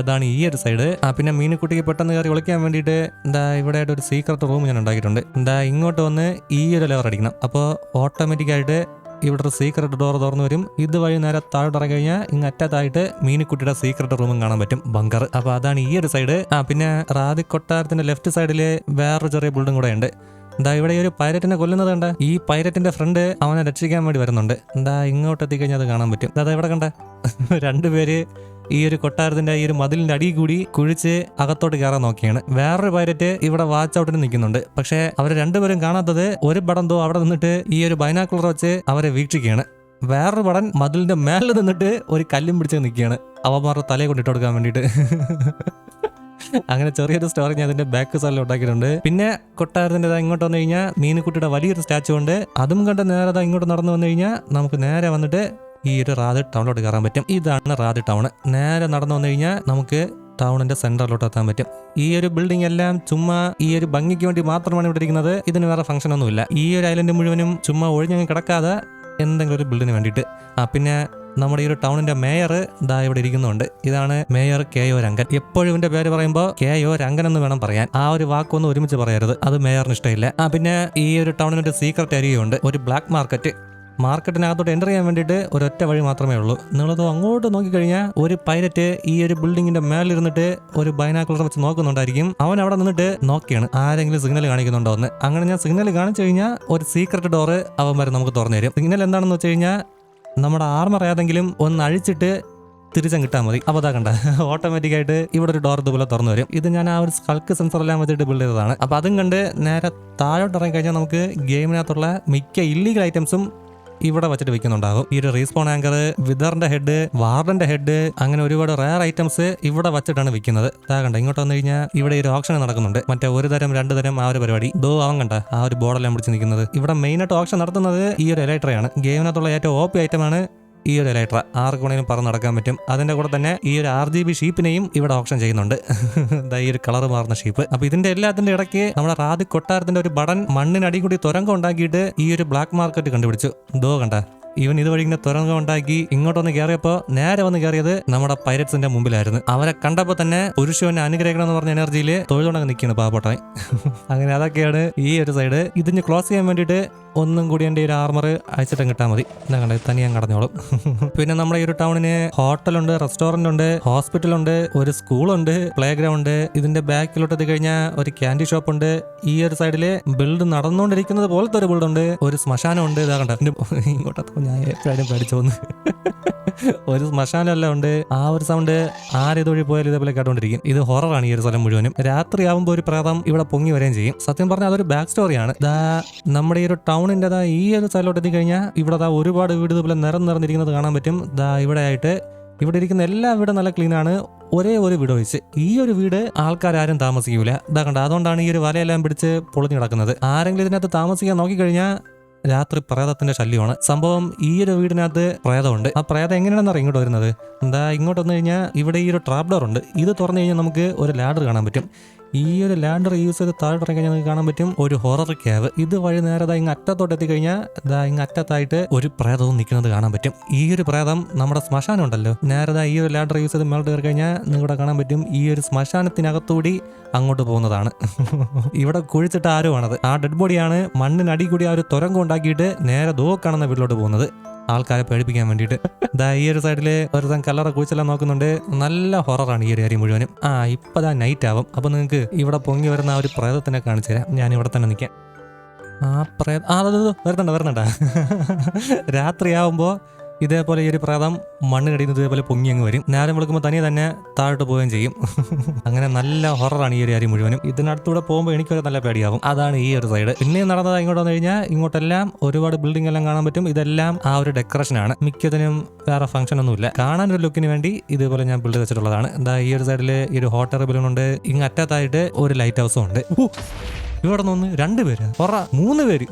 Speaker 1: ഇതാണ് ഈ ഒരു സൈഡ് ആ പിന്നെ മീനുക്കുട്ടിക്ക് പെട്ടെന്ന് കയറി വിളിക്കാൻ വേണ്ടിയിട്ട് എന്താ ഇവിടെ ആയിട്ട് ഒരു സീക്രട്ട് റൂം ഞാൻ ഉണ്ടാക്കിയിട്ടുണ്ട്. എന്താ ഇങ്ങോട്ട് വന്ന് ഈ ഒരു ലെവർ അടിക്കണം. അപ്പോൾ ഓട്ടോമാറ്റിക്കായിട്ട് ഇവിടെ ഒരു സീക്രട്ട് ഡോർ തുറന്നു വരും. ഇതുവഴി നേരെ താഴെ ഇറങ്ങി കഴിഞ്ഞാൽ ഇങ്ങ് അറ്റത്തായിട്ട് മീനിക്കുട്ടിയുടെ സീക്രട്ട് റൂമും കാണാൻ പറ്റും. ബങ്കർ. അപ്പോൾ അതാണ് ഈ ഒരു സൈഡ് ആ പിന്നെ റാദി കൊട്ടാരത്തിന്റെ ലെഫ്റ്റ് സൈഡിൽ വേറൊരു ചെറിയ ബിൽഡിംഗ് കൂടെ ഉണ്ട്. എന്താ ഇവിടെ ഒരു പൈരറ്റിനെ കൊല്ലുന്നത് കണ്ട ഈ പൈരറ്റിന്റെ ഫ്രണ്ട് അവനെ രക്ഷിക്കാൻ വേണ്ടി വരുന്നുണ്ട്. എന്താ ഇങ്ങോട്ട് എത്തിക്കഴിഞ്ഞാൽ അത് കാണാൻ പറ്റും. അതാ ഇവിടെ കണ്ട. രണ്ടുപേര് ഈ ഒരു കൊട്ടാരത്തിന്റെ ഈ ഒരു മതിലിന്റെ അടി കൂടി കുഴിച്ച് അകത്തോട്ട് കയറാൻ നോക്കിയാണ്. വേറൊരു പൈരറ്റ് ഇവിടെ വാച്ച് ഔട്ടിന് നിൽക്കുന്നുണ്ട്. പക്ഷേ അവർ രണ്ടുപേരും കാണാത്തത് ഒരു പടം തോ അവിടെ നിന്നിട്ട് ഈ ഒരു ബൈനാക്കുളർ വെച്ച് അവരെ വീക്ഷിക്കുകയാണ്. വേറൊരു പടൻ മതിലിന്റെ മേളിൽ നിന്നിട്ട് ഒരു കല്ലും പിടിച്ച് നിൽക്കുകയാണ്. അവന്മാരുടെ തലയെ കൊണ്ടിട്ട് കൊടുക്കാൻ വേണ്ടിയിട്ട്. അങ്ങനെ ചെറിയൊരു സ്റ്റോറി ഞാൻ അതിന്റെ ബാക്ക് സൈഡിൽ ഉണ്ടാക്കിയിട്ടുണ്ട്. പിന്നെ കൊട്ടാരത്തിന്റെ ദാ ഇങ്ങോട്ട് വന്നു കഴിഞ്ഞാൽ മീനുക്കുട്ടിയുടെ വലിയൊരു സ്റ്റാച്ചു ഉണ്ട്. അതും കണ്ട് നേരെ ഇങ്ങോട്ട് നടന്നു വന്നു കഴിഞ്ഞാൽ നമുക്ക് നേരെ വന്നിട്ട് ഈ ഒരു റാദ് ടൗണിലോട്ട് കയറാൻ പറ്റും. ഇതാണ് റാദ് ടൗൺ നേരെ നടന്നു വന്നു കഴിഞ്ഞാൽ നമുക്ക് ടൗണിന്റെ സെന്ററിലോട്ട് എത്താൻ പറ്റും. ഈ ഒരു ബിൽഡിംഗ് എല്ലാം ചുമ്മാ ഈ ഒരു ഭംഗിക്ക് വേണ്ടി മാത്രമാണ് ഇവിടെ ഇരിക്കുന്നത്. ഇതിന് വേറെ ഫംഗ്ഷൻ ഒന്നുമില്ല. ഈ ഒരു ഐലൻഡ് മുഴുവനും ചുമ്മാ ഒഴിഞ്ഞങ്ങ് കിടക്കാതെ എന്തെങ്കിലും ഒരു ബിൽഡിന് വേണ്ടിയിട്ട്. ആ പിന്നെ നമ്മുടെ ഈ ഒരു ടൗണിന്റെ മേയർ ദാ ഇവിടെ ഇരിക്കുന്നുണ്ട്. ഇതാണ് മേയർ കെ ഒ രംഗൻ. എപ്പോഴും ഇവന്റെ പേര് പറയുമ്പോൾ കെ ഒ രംഗൻ എന്ന് വേണം പറയാൻ. ആ ഒരു വാക്കൊന്നും ഒരുമിച്ച് പറയരുത്. അത് മേയറിന് ഇഷ്ടമില്ല. ആ പിന്നെ ഈ ഒരു ടൗണിന് ഒരു സീക്രട്ട് ഏരിയയുണ്ട് ഒരു ബ്ലാക്ക് മാർക്കറ്റ് മാർക്കറ്റിനകത്തോട്ട് എന്റർ ചെയ്യാൻ വേണ്ടിയിട്ട് ഒരൊറ്റ വഴി മാത്രമേ ഉള്ളൂ. നിങ്ങളത് അങ്ങോട്ട് നോക്കിക്കഴിഞ്ഞാൽ ഒരു പൈലറ്റ് ഈ ഒരു ബിൽഡിങ്ങിന്റെ മേലിരുന്നിട്ട് ഒരു ബൈനാക്കുലർ വെച്ച് നോക്കുന്നുണ്ടായിരിക്കും. അവൻ അവിടെ നിന്നിട്ട് നോക്കിയാണ് ആരെങ്കിലും സിഗ്നൽ കാണിക്കുന്നുണ്ടോ എന്ന് അങ്ങനെ ഞാൻ സിഗ്നൽ കാണിച്ചു കഴിഞ്ഞാൽ ഒരു സീക്രട്ട് ഡോറ് അവൻ നമുക്ക് തുറന്നു തരും. സിഗ്നൽ എന്താണെന്ന് വെച്ച് കഴിഞ്ഞാൽ നമ്മുടെ ആർമർ ഏതെങ്കിലും ഒന്ന് അഴിച്ചിട്ട് കിട്ടാൽ മതി. അപ്പോൾ അതാ കണ്ട ഓട്ടോമാറ്റിക് ആയിട്ട് ഇവിടെ ഒരു ഡോർ ഇതുപോലെ തുറന്നു വരും. ഇത് ഞാൻ ആ ഒരു സ്കൾക്ക് സെൻസർ എല്ലാം വെച്ചിട്ട് ബിൽഡ് ചെയ്തതാണ്. അപ്പോൾ അതും കണ്ട് നേരെ താഴോട്ട് ഇറങ്ങി കഴിഞ്ഞാൽ നമുക്ക് ഗെയിമിനകത്തുള്ള മിക്ക ഇല്ലീഗൽ ഐറ്റംസും ഇവിടെ വെച്ചിട്ട് വിൽക്കുന്നുണ്ടാകും. ഈ ഒരു റീസ്പോൺ ആങ്കർ വിതറിന്റെ ഹെഡ് വാർഡന്റെ ഹെഡ് അങ്ങനെ ഒരുപാട് റയർ ഐറ്റംസ് ഇവിടെ വെച്ചിട്ടാണ് വിൽക്കുന്നത്. താ കണ്ട ഇങ്ങോട്ട് വന്നു കഴിഞ്ഞാൽ ഇവിടെ ഒരു ഓപ്ഷൻ നടക്കുന്നുണ്ട്. മറ്റേ ഒരു തരം രണ്ട് തരം ആ ഒരു പരിപാടി. ദോ അവൻ കണ്ട ആ ഒരു ബോർഡെല്ലാം പിടിച്ച് നിൽക്കുന്നത്. ഇവിടെ മെയിൻ ആയിട്ട് ഓപ്ഷൻ നടത്തുന്നത് ഈ ഒരു എലൈട്രയാണ് ഗെയിമിനകത്തുള്ള ഏറ്റവും ഓപ്പി ഐറ്റമാണ് ഈ ഒരു ലൈറ്റർ ആർക്ക് പറഞ്ഞ് നടക്കാൻ പറ്റും. അതിന്റെ കൂടെ തന്നെ ഈ ഒരു ആർ ജി ബി ഷീപ്പിനെയും ഇവിടെ ഓപ്ഷൻ ചെയ്യുന്നുണ്ട്. ഈ ഒരു കളർ മാറുന്ന ഷീപ്പ് അപ്പൊ ഇതിന്റെ എല്ലാത്തിന്റെ ഇടയ്ക്ക് നമ്മുടെ റാദി കൊട്ടാരത്തിന്റെ ഒരു ബടൻ മണ്ണിനടി കൂടി തുരങ്കം ഉണ്ടാക്കിയിട്ട് ഈ ഒരു ബ്ലാക്ക് മാർക്കറ്റ് കണ്ടുപിടിച്ചു. ദോ കണ്ട. ഇവൻ ഇതുവഴി ഇങ്ങനെ തുരങ്കം ഉണ്ടാക്കി ഇങ്ങോട്ടൊന്ന് കയറിയപ്പോ നേരെ വന്ന് കയറിയത് നമ്മുടെ പൈരറ്റ്സിന്റെ മുമ്പിലായിരുന്നു. അവരെ കണ്ടപ്പോ തന്നെ പുരുഷവനെ അനുഗ്രഹിക്കണം എന്ന് പറഞ്ഞ എനർജിയിൽ തൊഴിലുണ്ടെങ്കിൽ നിൽക്കുകയാണ് പാവപ്പെട്ടവൻ. അങ്ങനെ അതൊക്കെയാണ് ഈ ഒരു സൈഡ്. ഇതിന് ക്ലോസ് ചെയ്യാൻ വേണ്ടിയിട്ട് ഒന്നും കൂടി എന്റെ ഒരു ആർമർ അയച്ചിട്ട് കിട്ടാൽ മതി. എന്നാ കണ്ടത് തനിയാൻ കടഞ്ഞോളും പിന്നെ നമ്മുടെ ഈ ഒരു ടൗണിന് ഹോട്ടലുണ്ട് റെസ്റ്റോറന്റ് ഉണ്ട് ഹോസ്പിറ്റൽ ഉണ്ട് ഒരു സ്കൂളുണ്ട് പ്ലേ ഗ്രൗണ്ട് ഇതിന്റെ ബാക്കിലോട്ട് എത്തി കഴിഞ്ഞാൽ ഒരു ക്യാൻഡി ഷോപ്പ് ഉണ്ട് ഈ ഒരു സൈഡിൽ ബിൽഡ് നടന്നുകൊണ്ടിരിക്കുന്നത് പോലത്തെ ഒരു ബിൽഡ് ഉണ്ട്. ഒരു ശ്മശാനം ഉണ്ട് ഇതാ കണ്ട ഇങ്ങോട്ടപ്പോ ഞാൻ എപ്പോഴും പഠിച്ചോന്ന് ഒരു ശ്മശാനമെല്ലാം ഉണ്ട്. ആ ഒരു സൗണ്ട് ആരേത് പോയാലും ഇതേപോലെ കേട്ടോണ്ടിരിക്കും. ഇത് ഹൊററാണ് ഈ ഒരു സ്ഥലം മുഴുവനും. രാത്രി ആവുമ്പോൾ ഒരു പ്രേതം ഇവിടെ പൊങ്ങി വരികയും ചെയ്യും. സത്യം പറഞ്ഞാൽ അതൊരു ബാക്ക് സ്റ്റോറിയാണ് ദാ നമ്മുടെ ഈ ഒരു ടൗണിന്റെ ദാ ഈ ഒരു സ്ഥലത്തോട്ട് എത്തിക്കഴിഞ്ഞാൽ ഇവിടെ ദാ ഒരുപാട് വീട് ഇതുപോലെ നിറം നിറഞ്ഞിരിക്കുന്നത് കാണാൻ പറ്റും. ദാ ഇവിടെ ആയിട്ട് ഇവിടെ ഇരിക്കുന്ന എല്ലാ വീടും നല്ല ക്ലീനാണ് ഒരേ ഒരു വീട് ഒഴിച്ച്. ഈ ഒരു വീട് ആൾക്കാരും താമസിക്കൂല. ഇതാ കണ്ട അതുകൊണ്ടാണ് ഈ ഒരു വലയെല്ലാം പിടിച്ച് പൊളിഞ്ഞു കിടക്കുന്നത്. ആരെങ്കിലും ഇതിനകത്ത് താമസിക്കാൻ നോക്കിക്കഴിഞ്ഞാൽ രാത്രി പ്രേതത്തിന്റെ ശല്യമാണ്. സംഭവം ഈ ഒരു വീടിനകത്ത് പ്രേതമുണ്ട്. ആ പ്രേതം എങ്ങനെയാണെന്ന് അറിയാം ഇങ്ങോട്ട് വരുന്നത്? എന്താ ഇങ്ങോട്ട് വന്നു കഴിഞ്ഞാൽ ഇവിടെ ഈ ഒരു ട്രാപ്പ് ഡോർ ഉണ്ട്. ഇത് തുറന്നു കഴിഞ്ഞാൽ നമുക്ക് ഒരു ലാഡർ കാണാൻ പറ്റും. ഈ ഒരു ലാൻഡർ യൂസ് ചെയ്ത് താഴെ ഇറങ്ങി കഴിഞ്ഞാൽ നമുക്ക് കാണാൻ പറ്റും ഒരു ഹൊറർ ക്യാവ് ഇത് വഴി നേരെ ദാ ഇങ്ങ് അറ്റത്തോട്ട് എത്തിക്കഴിഞ്ഞാൽ ദാ ഇങ്ങ് അറ്റത്തായിട്ട് ഒരു പ്രേതവും നിൽക്കുന്നത് കാണാൻ പറ്റും. ഈ ഒരു പ്രേതം നമ്മുടെ ശ്മശാനം ഉണ്ടല്ലോ. നേരെ ദാ ഈ ഒരു ലാഡർ യൂസ് ചെയ്ത് മേളിൽ കയറി കഴിഞ്ഞാൽ നിങ്ങളുടെ കാണാൻ പറ്റും ഈ ഒരു ശ്മശാനത്തിനകത്തൂടി അങ്ങോട്ട് പോകുന്നതാണ്. ഇവിടെ കുഴിച്ചിട്ട് ആരുമാണത് ആ ഡെഡ് ബോഡിയാണ് മണ്ണിനടി കൂടി ആ ഒരു തുരങ്കം ഉണ്ടാക്കിയിട്ട് നേരെ ദോ കാണുന്ന വീട്ടിലോട്ട് പോകുന്നത്. ആൾക്കാരെ പേടിപ്പിക്കാൻ വേണ്ടിയിട്ട്. ദാ ഈ ഒരു സൈഡിൽ ഒരു കല്ലറ കുഴിച്ചെല്ലാം നോക്കുന്നുണ്ട്. നല്ല ഹൊററാണ് ഈ ഒരു കാര്യം മുഴുവനും. ആ ഇപ്പൊ ദാ നൈറ്റ് ആവും. അപ്പൊ നിങ്ങൾക്ക് ഇവിടെ പൊങ്ങി വരുന്ന ആ ഒരു പ്രേതത്തിനെ കാണിച്ചു തരാം. ഞാൻ ഇവിടെ തന്നെ നിൽക്കാം. ആ പ്രേത ആ അത് വരുന്നുണ്ട വരുന്നുണ്ട. രാത്രിയാവുമ്പോൾ ഇതേപോലെ ഈ ഒരു പ്രേതം മണ്ണിനടിയിൽ ഇതേപോലെ പൊങ്ങി അങ്ങ് വരും. നേരം വിളിക്കുമ്പോൾ തനിയെ തന്നെ താഴോട്ട് പോവുകയും ചെയ്യും. അങ്ങനെ നല്ല ഹൊററാണ് ഈ ഒരു കാര്യം മുഴുവനും. ഇതിനടുത്തൂടെ പോകുമ്പോൾ എനിക്കൊരു നല്ല പേടിയാവും. അതാണ് ഈ ഒരു സൈഡ് പിന്നെ നടന്നത് ഇങ്ങോട്ട് വന്നു കഴിഞ്ഞാൽ ഇങ്ങോട്ടെല്ലാം ഒരുപാട് ബിൽഡിംഗ് എല്ലാം കാണാൻ പറ്റും. ഇതെല്ലാം ആ ഒരു ഡെക്കറേഷനാണ് മിക്കതിനും വേറെ ഫംഗ്ഷൻ ഒന്നുമില്ല. കാണാൻ ഒരു ലുക്കിന് വേണ്ടി ഇതുപോലെ ഞാൻ ബിൽഡ് വെച്ചിട്ടുള്ളതാണ് എന്താ ഈ ഒരു സൈഡിൽ ഈ ഒരു ഹോട്ടൽ ബിൽഡിംഗ് ഉണ്ട് ഇങ്ങ് അറ്റത്തായിട്ട് ഒരു ലൈറ്റ് ഹൗസും ഉണ്ട്. ഇവിടെ നിന്ന് രണ്ടുപേര് കുറ മൂന്ന് പേര്.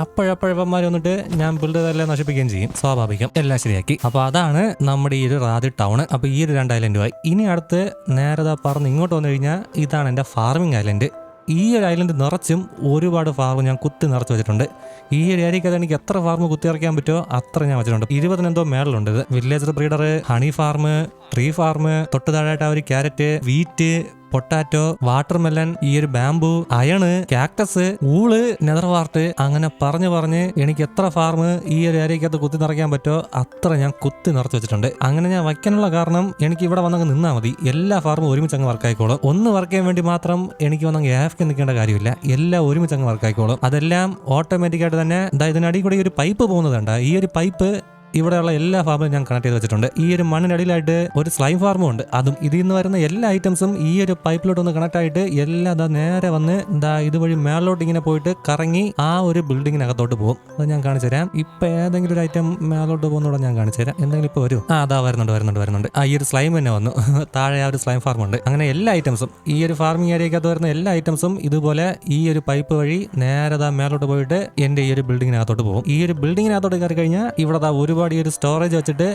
Speaker 1: അപ്പോഴപ്പോഴവന്മാർ വന്നിട്ട് ഞാൻ എല്ലാം നശിപ്പിക്കുകയും ചെയ്യും. സ്വാഭാവികം. എല്ലാം ശരിയാക്കി. അപ്പൊ അതാണ് നമ്മുടെ ഈ ഒരു റാദി ടൗൺ അപ്പൊ ഈ ഒരു രണ്ട് ഐലൻഡുമായി. ഇനി അടുത്ത് നേരത്തെ പറഞ്ഞ് ഇങ്ങോട്ട് വന്നു കഴിഞ്ഞാൽ ഇതാണ് എന്റെ ഫാർമിംഗ് ഐലൻഡ്. ഈ ഒരു ഐലൻഡ് നിറച്ചും ഒരുപാട് ഫാർമ് ഞാൻ കുത്തി നിറച്ച് വെച്ചിട്ടുണ്ട്. ഈ ഒരു ഏരിയക്കകത്ത് എനിക്ക് എത്ര ഫാർമ് കുത്തി ഇറക്കാൻ പറ്റുമോ അത്ര ഞാൻ വെച്ചിട്ടുണ്ട്. ഇരുപതിനെന്തോ മേളിലുണ്ട് ഇത്. Villager breeder honey farm tree farm തൊട്ട് താഴായിട്ട് ആ ഒരു ക്യാരറ്റ് വീറ്റ് പൊട്ടാറ്റോ വാട്ടർമെലൺ ഈ ഒരു bamboo iron cactus wool nether wart അങ്ങനെ പറഞ്ഞു പറഞ്ഞ് എനിക്ക് എത്ര ഫാർമ് ഈ ഒരു ഏരിയക്കകത്ത് കുത്തി നിറയ്ക്കാൻ പറ്റോ അത്ര ഞാൻ കുത്തി നിറച്ച് വെച്ചിട്ടുണ്ട്. അങ്ങനെ ഞാൻ വയ്ക്കാനുള്ള കാരണം എനിക്ക് ഇവിടെ വന്നങ്ങ് നിന്നാൽ മതി. എല്ലാ ഫാർമും ഒരുമിച്ച് അങ്ങ് വർക്ക് ആയിക്കോളും. ഒന്ന് വർക്ക് ചെയ്യാൻ വേണ്ടി മാത്രം എനിക്ക് വന്നങ്ങ് ഏഫ്ക്ക് നിൽക്കേണ്ട കാര്യമില്ല. എല്ലാം ഒരുമിച്ച് അങ്ങ് വർക്ക് ആയിക്കോളും. അതെല്ലാം ഓട്ടോമാറ്റിക്കായിട്ട് തന്നെ ഇതിനടി കൂടി ഒരു പൈപ്പ് പോകുന്നതുണ്ട്. ഈ ഒരു പൈപ്പ് ഇവിടെയുള്ള എല്ലാ ഫാമിലും ഞാൻ കണക്ട് ചെയ്ത് വെച്ചിട്ടുണ്ട്. ഈ ഒരു മണ്ണിനടിയിലായിട്ട് ഒരു സ്ലൈം ഫാർമും ഉണ്ട്. അതും ഇതിൽ നിന്ന് വരുന്ന എല്ലാ ഐറ്റംസും ഈ ഒരു പൈപ്പിലോട്ട് ഒന്ന് കണക്ട് ആയിട്ട് എല്ലാം ദാ നേരെ വന്ന് ദാ ഇതുവഴി മേളിലോട്ട് ഇങ്ങനെ പോയിട്ട് കറങ്ങി ആ ഒരു ബിൽഡിങ്ങിനകത്തോട്ട് പോകും. അത് ഞാൻ കാണിച്ചു തരാം. ഇപ്പൊ ഏതെങ്കിലും ഒരു ഐറ്റം മേലോട്ട് പോകുന്നതോടെ ഞാൻ കാണിച്ചു തരാം. എന്തെങ്കിലും ഇപ്പൊ വരും. ആ അതാ വരുന്നുണ്ട് വരുന്നുണ്ട് വരുന്നുണ്ട്. ആ ഈ ഒരു സ്ലൈം തന്നെ വന്നു. താഴെ ആ ഒരു സ്ലൈം ഫാർം ഉണ്ട്. അങ്ങനെ എല്ലാ ഐറ്റംസും ഈ ഒരു ഫാർമിംഗ് ഏരിയക്കകത്ത് വരുന്ന എല്ലാ ഐറ്റംസും ഇതുപോലെ ഈ ഒരു പൈപ്പ് വഴി നേരെ ദാ മേലോട്ട് പോയിട്ട് എന്റെ ഈ ഒരു ബിൽഡിങ്ങിനകത്തോട്ട് പോകും. ഈ ഒരു ബിൽഡിങ്ങിനകത്തോട്ട് കയറി കഴിഞ്ഞാൽ ഇവിടെ ദാ ഒരുപാട് ഈ ഒരു സ്റ്റോറേജ് വെച്ചിട്ട്